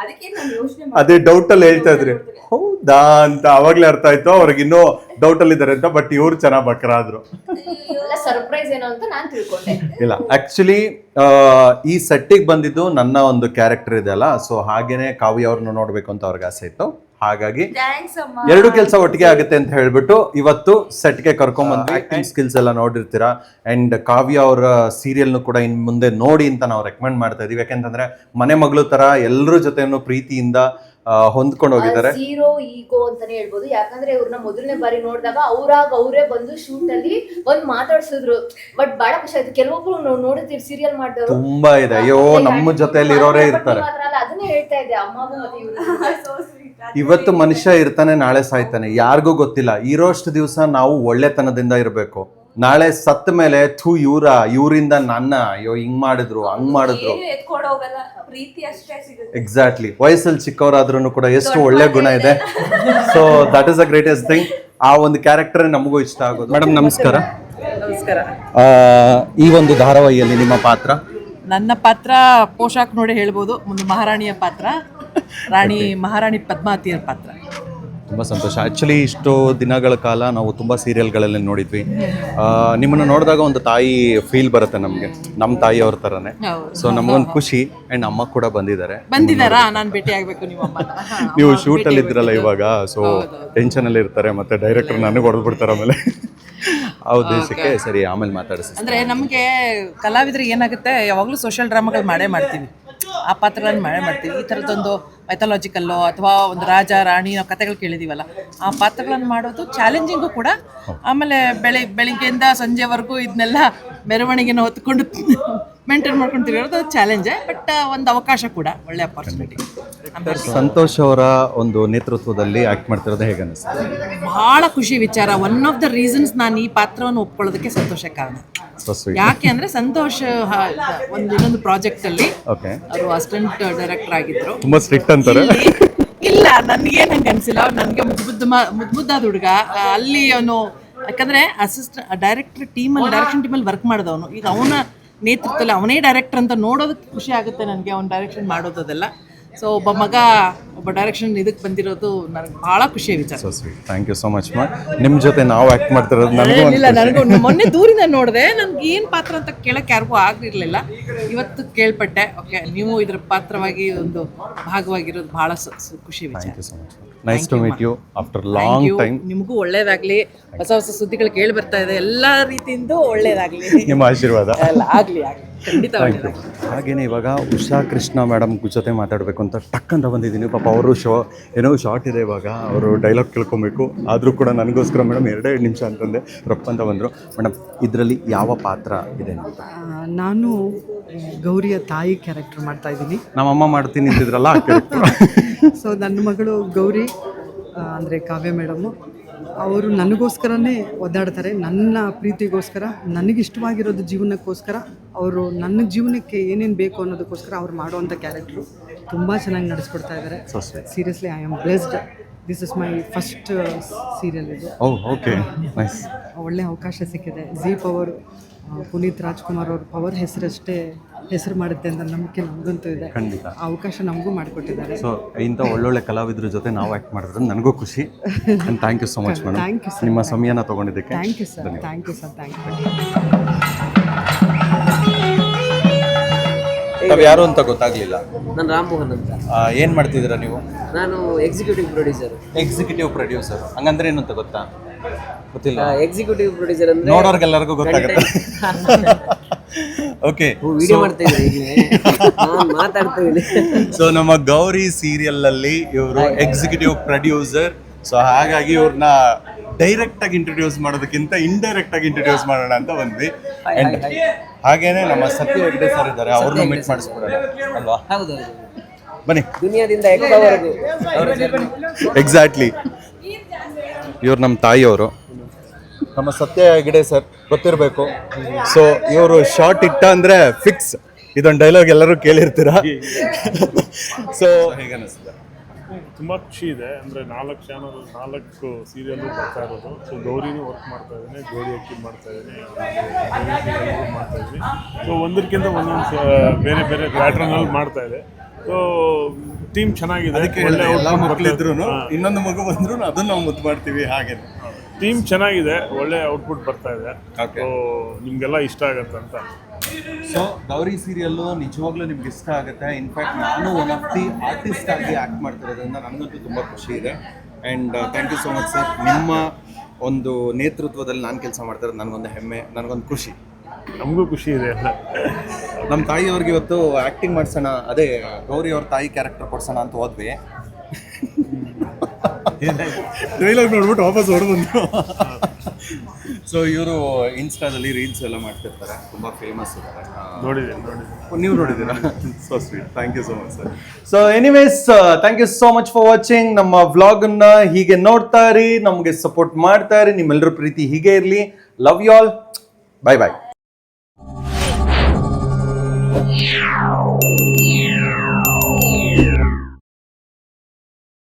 ಅದಕ್ಕೆ ನಾನು ಯೋಚನೆ ಅದೇ ಡೌಟ್ ಅಲ್ಲಿ ಹೇಳ್ತಾ ಇದ್ರಿ. ಹೌದಾ ಅಂತ ಅವಾಗ್ಲೇ ಅರ್ಥ ಆಯ್ತು. ಅವ್ರಿಗೆ ಇನ್ನೂ ಡೌಟ್ ಅಲ್ಲಿ ಇದಾರೆ ಅಂತ ಬಟ್ ಇವ್ರು ಚೆನ್ನಾಗ್ ಬಕ್ರ ಆದ್ರು ಸರ್ಪ್ರೈಸ್ ಏನೋ ಅಂತ ನಾನು ತಿಳ್ಕೊಂಡೆ. ಇಲ್ಲ ಆಕ್ಚುಲಿ ಈ ಸೆಟ್ಟಿಗೆ ಬಂದಿದ್ದು ನನ್ನ ಒಂದು ಕ್ಯಾರೆಕ್ಟರ್ ಇದೆ ಅಲ್ಲ. ಸೊ ಹಾಗೇನೆ ಕಾವ್ಯ ಅವ್ರನ್ನ ನೋಡ್ಬೇಕು ಅಂತ ಅವ್ರಿಗೆ ಆಸೆ ಇತ್ತು. ಹಾಗಾಗಿ ಥ್ಯಾಂಕ್ಸ್ ಅಮ್ಮ. ಎರಡು ಕೆಲಸ ಒಟ್ಟಿಗೆ ಆಗುತ್ತೆ ಅಂತ ಹೇಳ್ಬಿಟ್ಟು ಇವತ್ತು ಸೆಟ್ಗೆ ಕರ್ಕೊಂಡ್ ಬಂದ್ವಿ. ಆಕ್ಟಿಂಗ್ ಸ್ಕಿಲ್ಸ್ ಎಲ್ಲ ನೋಡಿರ್ತೀರಾ? ಅಂಡ್ ಕಾವ್ಯ ಅವರ ಸೀರಿಯಲ್ನು ಕೂಡ ಇನ್ ಮುಂದೆ ನೋಡಿ ಅಂತ ನಾವು ರೆಕಮೆಂಡ್ ಮಾಡ್ತಾ ಇದೀವಿ. ಯಾಕೆಂತಂದ್ರೆ ಮನೆ ಮಗಳು ತರ ಎಲ್ಲರ ಜೊತೆನೂ ಪ್ರೀತಿಯಿಂದ ಹೊಂದ್ಕೊಂಡು ಹೋಗಿದ್ದಾರೆ. ಹೀರೋ ಈಗೋ ಅಂತಾನೆ ಹೇಳ್ಬೋದು. ಯಾಕಂದ್ರೆ ಇವ್ರನ್ನ ಮೊದಲನೇ ಬಾರಿ ನೋಡಿದಾಗ ಅವ್ರಾಗ ಅವರೇ ಬಂದು ಶೂಟ್ ಅಲ್ಲಿ ಬಂದು ಮಾತಾಡ್ಸಿದ್ರು. ಬಟ್ ಬಹಳ ಖುಷಿ ಆಯ್ತು. ಕೆಲವೊಬ್ರು ನಾವು ನೋಡಿರ್ತೀವಿ ಸೀರಿಯಲ್ ಮಾಡಿದವರು. ತುಂಬಾ ಇದೆ. ಅಯ್ಯೋ ನಮ್ಮ ಜೊತೆಯಲ್ಲಿ ಇರೋರೇ ಇರ್ತಾರೆ. ಅದನ್ನೇ ಹೇಳ್ತಾ ಇದ್ದೆ. ಅಮ್ಮಗೂ ಮತ್ತೆ ಇವ್ರು ಇವತ್ತು ಮನುಷ್ಯ ಇರ್ತಾನೆ ನಾಳೆ ಸಾಯ್ತಾನೆ. ಯಾರಿಗೂ ಗೊತ್ತಿಲ್ಲ. ಇರೋಷ್ಟು ದಿವಸ ನಾವು ಒಳ್ಳೆತನದಿಂದ ಇರಬೇಕು. ನಾಳೆ ಸತ್ತ ಮೇಲೆ ಥೂ ಇವರ ಇವರಿಂದ ನನ್ನ ಅಯ್ಯೋ ಹಿಂಗ್ ಮಾಡಿದ್ರು ಹಂಗ್ ಮಾಡಿದ್ರು. ಎಕ್ಸಾಕ್ಟ್ಲಿ ವಯಸ್ಸಲ್ಲಿ ಚಿಕ್ಕವರಾದ್ರೂ ಕೂಡ ಎಷ್ಟು ಒಳ್ಳೆ ಗುಣ ಇದೆ. So that is a greatest thing ಆ ಒಂದು ಕ್ಯಾರೆಕ್ಟರ್ ನಮಗೂ ಇಷ್ಟ ಆಗೋದು. ಮೇಡಮ್ ನಮಸ್ಕಾರ. ನಮಸ್ಕಾರ. ಆ, ಈ ಒಂದು ಧಾರಾವಾಹಿಯಲ್ಲಿ ನಿಮ್ಮ ಪಾತ್ರ? ನನ್ನ ಪಾತ್ರ ಪೋಷಾಕ್ ನೋಡಿ ಹೇಳ್ಬೋದು. ಒಂದು ಮಹಾರಾಣಿಯ ಪಾತ್ರ. ರಾಣಿ ಮಹಾರಾಣಿ ಪದ್ಮಾವತಿಯ ಪಾತ್ರ. ತುಂಬ ಸಂತೋಷ. ಆ್ಯಕ್ಚುಲಿ ಇಷ್ಟು ದಿನಗಳ ಕಾಲ ನಾವು ತುಂಬ ಸೀರಿಯಲ್ಗಳಲ್ಲಿ ನೋಡಿದ್ವಿ. ನಿಮ್ಮನ್ನು ನೋಡಿದಾಗ ಒಂದು ತಾಯಿ ಫೀಲ್ ಬರುತ್ತೆ ನಮಗೆ. ನಮ್ಮ ತಾಯಿಯವ್ರ ಥರನೇ. ಸೊ ನಮಗೊಂದು ಖುಷಿ. ಆ್ಯಂಡ್ ಅಮ್ಮ ಕೂಡ ಬಂದಿದ್ದಾರೆ. ಬಂದಿದ್ದಾರಾ? ನಾನು ಭೇಟಿ ಆಗ್ಬೇಕು ನಿಮ್ಮ ನೀವು ಶೂಟಲ್ಲಿ ಶೂಟ್ ಅಲ್ಲಿ ಇದ್ರಲ್ಲ. ಇವಾಗ. ಸೊ ಟೆನ್ಷನ್ ಅಲ್ಲಿ ಇರ್ತಾರೆ. ಮತ್ತೆ ಡೈರೆಕ್ಟರ್ ನನಗೆ ಹೊಡೆದು ಬಿಡ್ತಾರೆ ಆಮೇಲೆ. ಆ ಉದ್ದೇಶಕ್ಕೆ ಸರಿ ಆಮೇಲೆ ಮಾತಾಡಿಸಿ ಅಂದ್ರೆ ನಮಗೆ ಕಲಾವಿದರಿಗೆ ಏನಾಗುತ್ತೆ? ಯಾವಾಗಲೂ ಸೋಷಿಯಲ್ ಡ್ರಾಮಾಗಳು ಮಾಡೇ ಮಾಡ್ತೀವಿ. ಆ ಪಾತ್ರಗಳನ್ನು ಮಳೆ ಮಾಡ್ತೀವಿ. ಈ ಥರದ್ದೊಂದು ಮೈಥಾಲಜಿಕಲ್ಲೋ ಅಥವಾ ಒಂದು ರಾಜ ರಾಣಿ ನಾವು ಕಥೆಗಳು ಕೇಳಿದೀವಲ್ಲ ಆ ಪಾತ್ರಗಳನ್ನು ಮಾಡೋದು ಚಾಲೆಂಜಿಂಗು ಕೂಡ. ಆಮೇಲೆ ಬೆಳಿ ಬೆಳಿಗ್ಗೆಯಿಂದ ಸಂಜೆವರೆಗೂ ಇದನ್ನೆಲ್ಲ ಮೆರವಣಿಗೆನ ಹೊತ್ಕೊಂಡು ಮೇಂಟೈನ್ ಮಾಡ್ಕೊಂಡು ತಿರುಗೋದು ಚಾಲೆಂಜೇ ಬಟ್ ಒಂದು ಅವಕಾಶ ಕೂಡ ಒಳ್ಳೆ ಅಪಾರ್ಚುನಿಟಿ ಸಂತೋಷ್ ಅವರ ಒಂದು ನೇತೃತ್ವದಲ್ಲಿ ಆಕ್ಟ್ ಮಾಡ್ತಿರೋದು ಹೇಗೆ ಅನಿಸ್ತದೆ ಬಹಳ ಖುಷಿ ವಿಚಾರ. ಒನ್ ಆಫ್ ದ ರೀಸನ್ಸ್ ನಾನು ಈ ಪಾತ್ರವನ್ನು ಒಪ್ಕೊಳ್ಳೋದಕ್ಕೆ ಸಂತೋಷ ಕಾರಣ. ಯಾಕೆ ಅಂದ್ರೆ ಸಂತೋಷ್ ಒಂದು ಇನ್ನೊಂದು ಪ್ರಾಜೆಕ್ಟ್ ಅಲ್ಲಿ ಅವರು ಅಸಿಸ್ಟೆಂಟ್ ಡೈರೆಕ್ಟರ್ ಆಗಿದ್ರು. ತುಂಬಾ ಸ್ಟ್ರಿಕ್ಟ್ ಅಂತಾರೆ. ಇಲ್ಲ ನನಗೆ ನಂಗೆ ಅನ್ಸಿಲ್ಲ. ನನಗೆ ಮುದ್ದು ಮುದ್ದಾದ ಹುಡುಗ. ಅಲ್ಲಿ ಅವನು ಯಾಕಂದ್ರೆ ಅಸಿಸ್ಟೆಂಟ್ ಡೈರೆಕ್ಟರ್ ಟೀಮ್ ಅಲ್ಲಿ ಡೈರೆಕ್ಷನ್ ಅಲ್ಲಿ ವರ್ಕ್ ಮಾಡಿದವನು. ಈಗ ಅವನ ನೇತೃತ್ವದಲ್ಲಿ ಅವನೇ ಡೈರೆಕ್ಟರ್ ಅಂತ ನೋಡೋದಕ್ಕೆ ಖುಷಿ ಆಗುತ್ತೆ ನನಗೆ ಅವ್ನು ಡೈರೆಕ್ಷನ್ ಮಾಡೋದೆಲ್ಲ ಸೊ ಒಬ್ಬ ಮಗ ಒಬ್ಬ ಡೈರೆಕ್ಷನ್ ಇದಕ್ಕೆ ಬಂದಿರೋದು ನನಗೆ ಭಾಳ ಖುಷಿಯ ವಿಚಾರ. So sweet thank you so much ಮಾ ನಿಮ್ಮ ಜೊತೆ ನಾವು ಆಕ್ಟ್ ಮಾಡ್ತಿರೋದು ನನಗೂ ಇಲ್ಲ ನನಗೂ ಮೊನ್ನೆ ದೂರಿಂದ ನೋಡಿದೆ ನನ್ಗೆ ಏನು ಪಾತ್ರ ಅಂತ ಕೇಳಕ್ಕೆ ಯಾರಿಗೂ ಆಗಿರಲಿಲ್ಲ ಇವತ್ತು ಕೇಳ್ಪಟ್ಟೆ. ಓಕೆ ನೀವು ಇದ್ರ ಪಾತ್ರವಾಗಿ ಒಂದು ಭಾಗವಾಗಿರೋದು ಬಹಳ ಖುಷಿ ವಿಚಾರ. Thank you so much nice to meet you after long. Time ನಿಮಗೂ ಒಳ್ಳೇದಾಗ್ಲಿ. ಹೊಸ ಹೊಸ ಸುದ್ದಿಗಳು ಕೇಳಿ ಬರ್ತಾ ಇದೆ. ಎಲ್ಲಾ ರೀತಿಯಿಂದ ಒಳ್ಳೇದಾಗ್ಲಿ. ನಿಮ್ಮ ಆಶೀರ್ವಾದ. ಆಗ್ಲಿ ಆಗ್ಲಿ. Thank you. ಇವಾಗ ಉಷಾ ಕೃಷ್ಣ ಮೇಡಮ್ ಜೊತೆ ಮಾತಾಡಬೇಕು ಅಂತ ಟಕ್ ಅಂತ ಬಂದಿದ್ದೀನಿ. ಪಾಪ ಅವರು ಶೋ ಏನೋ ಶಾರ್ಟ್ ಇದೆ ಇವಾಗ. ಅವರು ಡೈಲಾಗ್ ಕೇಳ್ಕೊಬೇಕು. ಆದರೂ ಕೂಡ ನನಗೋಸ್ಕರ ಮೇಡಮ್ ಎರಡೇ ನಿಮಿಷ ಅಂತಂದೆ. ರೊಪ್ಪ ಅಂತ ಬಂದರು. ಮೇಡಮ್ ಇದರಲ್ಲಿ ಯಾವ ಪಾತ್ರ ಇದೆ ಅಂತ? ನಾನು ಗೌರಿಯ ತಾಯಿ ಕ್ಯಾರೆಕ್ಟರ್ ಮಾಡ್ತಾ ಇದ್ದೀನಿ. ನಮ್ಮಮ್ಮ ಮಾಡ್ತೀನಿ ಅಂತಿದ್ರಲ್ಲ ಸೊ ನನ್ನ ಮಗಳು ಗೌರಿ ಅಂದರೆ ಕಾವ್ಯ ಮೇಡಮು ಅವರು ನನಗೋಸ್ಕರನೇ ಒದ್ದಾಡ್ತಾರೆ. ನನ್ನ ಪ್ರೀತಿಗೋಸ್ಕರ ನನಗಿಷ್ಟವಾಗಿರೋದು ಜೀವನಕ್ಕೋಸ್ಕರ ಅವರು ನನ್ನ ಜೀವನಕ್ಕೆ ಏನೇನು ಬೇಕು ಅನ್ನೋದಕ್ಕೋಸ್ಕರ ಅವ್ರು ಮಾಡುವಂಥ ಕ್ಯಾರೆಕ್ಟ್ರು ತುಂಬ ಚೆನ್ನಾಗಿ ನಡೆಸ್ಕೊಡ್ತಾ ಇದ್ದಾರೆ seriously I am blessed this is my first serial ಇದು. ಓಕೆ ನೈಸ್ ಒಳ್ಳೆ ಅವಕಾಶ ಸಿಕ್ಕಿದೆ. ಜಿ ಪವರ್ ಪುನೀತ್ ರಾಜ್ಕುಮಾರ್ ಅವ್ರ ಪವರ್ ಹೆಸರಷ್ಟೇ ಹೆಸರು ಮಾಡುತ್ತೆ ಅಂತ ನಂಬಿಕೆ ನಮಗಂತೂ ಇದೆ. ಖಂಡಿತ. ಆ ಅವಕಾಶ ನಮಗೂ ಮಾಡಿಕೊಟ್ಟಿದ್ದಾರೆ. ಸೊ ಇಂಥ ಒಳ್ಳೊಳ್ಳೆ ಕಲಾವಿದ್ರ ಜೊತೆ ನಾವು ಆ್ಯಕ್ಟ್ ಮಾಡಿದ್ರೆ ನನಗೂ ಖುಷಿ. Thank you so much madam thank you sir. ನಿಮ್ಮ ಸಮಯನ ತಗೊಂಡಿದ್ದಕ್ಕೆ thank you sir thank you sir thank you ತಾವು ಯಾರು ಅಂತ ಗೊತ್ತಾಗ್ಲಿಲ್ಲ. ನಾನು ರಾಮಮೋಹನ್ ಅಂತ. ಏನ್ ಮಾಡ್ತಿದ್ದೀರಾ ನೀವು? ನಾನು ಎಕ್ಸಿಕ್ಯೂಟಿವ್ ಪ್ರೊಡ್ಯೂಸರ್ ಎಕ್ಸಿಕ್ಯೂಟಿವ್ ಪ್ರೊಡ್ಯೂಸರ್ ಹಂಗಂದ್ರೆ ಏನು ಅಂತ ಗೊತ್ತಾ? ಗೊತ್ತಿಲ್ಲ. ಎಕ್ಸಿಕ್ಯೂಟಿವ್ ಪ್ರೊಡ್ಯೂಸರ್ ಅಂದ್ರೆ ನೋಡೋರ್ಗೆಲ್ಲರಿಗೂ ಗೊತ್ತಾಗುತ್ತೆ. ಓಕೆ ವಿಡಿಯೋ ಮಾಡ್ತಾ ನಾನು ಮಾತಾಡ್ತಾ ಇದ್ದೀನಿ. ಸೊ ನಮ್ಮ ಗೌರಿ ಸೀರಿಯಲ್ ಅಲ್ಲಿ ಇವರು ಎಕ್ಸಿಕ್ಯೂಟಿವ್ ಪ್ರೊಡ್ಯೂಸರ್ ಸೊ ಹಾಗಾಗಿ ಇವ್ರನ್ನ ಡೈರೆಕ್ಟ್ ಆಗಿ ಇಂಟ್ರೊಡ್ಯೂಸ್ ಮಾಡೋದಕ್ಕಿಂತ ಇಂಡೈರೆಕ್ಟ್ ಆಗಿ ಇಂಟ್ರೊಡ್ಯೂಸ್ ಮಾಡೋಣ ಅಂತ ಬಂದ್ವಿ. ಹಾಗೇನೆ ನಮ್ಮ ಸತ್ಯ ಹೆಗ್ಡೆ ಸರ್ ಇದ್ದಾರೆ ಅವ್ರನ್ನ ಮೀಟ್ ಮಾಡಿಸ್ಕೊಡೋಣ ಅಲ್ವಾ? ಹೌದು ಬನ್ನಿ. ದುನಿಯಾದಿಂದ ಎಕ್ಕೋವರೆಗೂ ಎಕ್ಸಾಕ್ಟ್ಲಿ ಇವ್ರು ನಮ್ಮ ತಾಯಿಯವರು. ನಮ್ಮ ಸತ್ಯ ಹೆಗ್ಡೆ ಸರ್ ಗೊತ್ತಿರಬೇಕು. ಸೊ ಇವರು ಶಾರ್ಟ್ ಇಟ್ಟ ಅಂದ್ರೆ ಫಿಕ್ಸ್ ಇದೊಂದು ಡೈಲಾಗ್ ಎಲ್ಲರೂ ಕೇಳಿರ್ತೀರಾ? ಸೊ ಹೇಗೆ ಅನಿಸ್ತದೆ ತುಂಬ ಖುಷಿ ಇದೆ. ಅಂದರೆ ನಾಲ್ಕು ಚಾನಲ್ ನಾಲ್ಕು ಸೀರಿಯಲ್ಲು ಬರ್ತಾ ಇರೋದು. ಸೊ ಗೌರಿನೂ ವರ್ಕ್ ಮಾಡ್ತಾ ಇದ್ದೀನಿ ಗೌರಿ ಅಕ್ಕಿ ಮಾಡ್ತಾ ಇದ್ದೀನಿ ಮಾಡ್ತಾ ಇದ್ದೀನಿ. ಸೊ ಒಂದಕ್ಕಿಂತ ಒಂದೊಂದು ಬೇರೆ ಬೇರೆ ಪ್ಯಾಟ್ರನಲ್ಲಿ ಮಾಡ್ತಾ ಇದೆ. ಸೊ ಟೀಮ್ ಚೆನ್ನಾಗಿದೆ. ಮಕ್ಕಳಿದ್ರು ಇನ್ನೊಂದು ಮಗು ಬಂದ್ರು ಅದನ್ನು ನಾವು ಮುದ್ದು ಮಾಡ್ತೀವಿ ಹಾಗೆ. ಟೀಮ್ ಚೆನ್ನಾಗಿದೆ ಒಳ್ಳೆ ಔಟ್ಪುಟ್ ಬರ್ತಾ ಇದೆ. ಸೊ ನಿಮಗೆಲ್ಲ ಇಷ್ಟ ಆಗತ್ತೆ ಅಂತ ಸೊ ಗೌರಿ ಸೀರಿಯಲ್ಲು ನಿಜವಾಗ್ಲೂ ನಿಮ್ಗೆ ಇಷ್ಟ ಆಗುತ್ತೆ. ಇನ್ಫ್ಯಾಕ್ಟ್ ನಾನು ಒನ್ ಆಫ್ ದಿ ಆರ್ಟಿಸ್ಟ್ ಆಗಿ ಆ್ಯಕ್ಟ್ ಮಾಡ್ತಿರೋದ್ರಿಂದ ನನಗಂತೂ ತುಂಬ ಖುಷಿ ಇದೆ. And thank you so much sir ನಿಮ್ಮ ಒಂದು ನೇತೃತ್ವದಲ್ಲಿ ನಾನು ಕೆಲಸ ಮಾಡ್ತಿರೋದು ನನಗೊಂದು ಹೆಮ್ಮೆ ನನಗೊಂದು ಖುಷಿ. ನಮಗೂ ಖುಷಿ ಇದೆ. ಅಲ್ಲ ನಮ್ಮ ತಾಯಿಯವ್ರಿಗೆ ಇವತ್ತು ಆ್ಯಕ್ಟಿಂಗ್ ಮಾಡ್ಸೋಣ ಅದೇ ಗೌರಿ ಅವ್ರ ತಾಯಿ ಕ್ಯಾರೆಕ್ಟರ್ ಕೊಡ್ಸೋಣ ಅಂತ ಹೋದ್ವಿ. ಟ್ರೈಲರ್ ನೋಡ್ಬಿಟ್ಟು ವಾಪಸ್ ಹೊಡ್ಬಂದ್ರು ಸೊ ಇವರು ಇನ್ಸ್ಟಾದಲ್ಲಿ ರೀಲ್ಸ್ ಎಲ್ಲ ಮಾಡ್ತಿರ್ತಾರೆ. ತುಂಬ ಫೇಮಸ್ ಇದ್ದಾರೆ ನೋಡಿದೆ ನೋಡಿದೆ ನೀವು ನೋಡಿದ್ದೀರಾ? So sweet thank you so much sir so anyways thank you so much for watching ನಮ್ಮ ವ್ಲಾಗನ್ನ ಹೀಗೆ ನೋಡ್ತಾ ಇರಿ ನಮಗೆ ಸಪೋರ್ಟ್ ಮಾಡ್ತಾ ಇರಿ ನಿಮ್ಮೆಲ್ಲರ ಪ್ರೀತಿ ಹೀಗೆ ಇರಲಿ. Love you all bye bye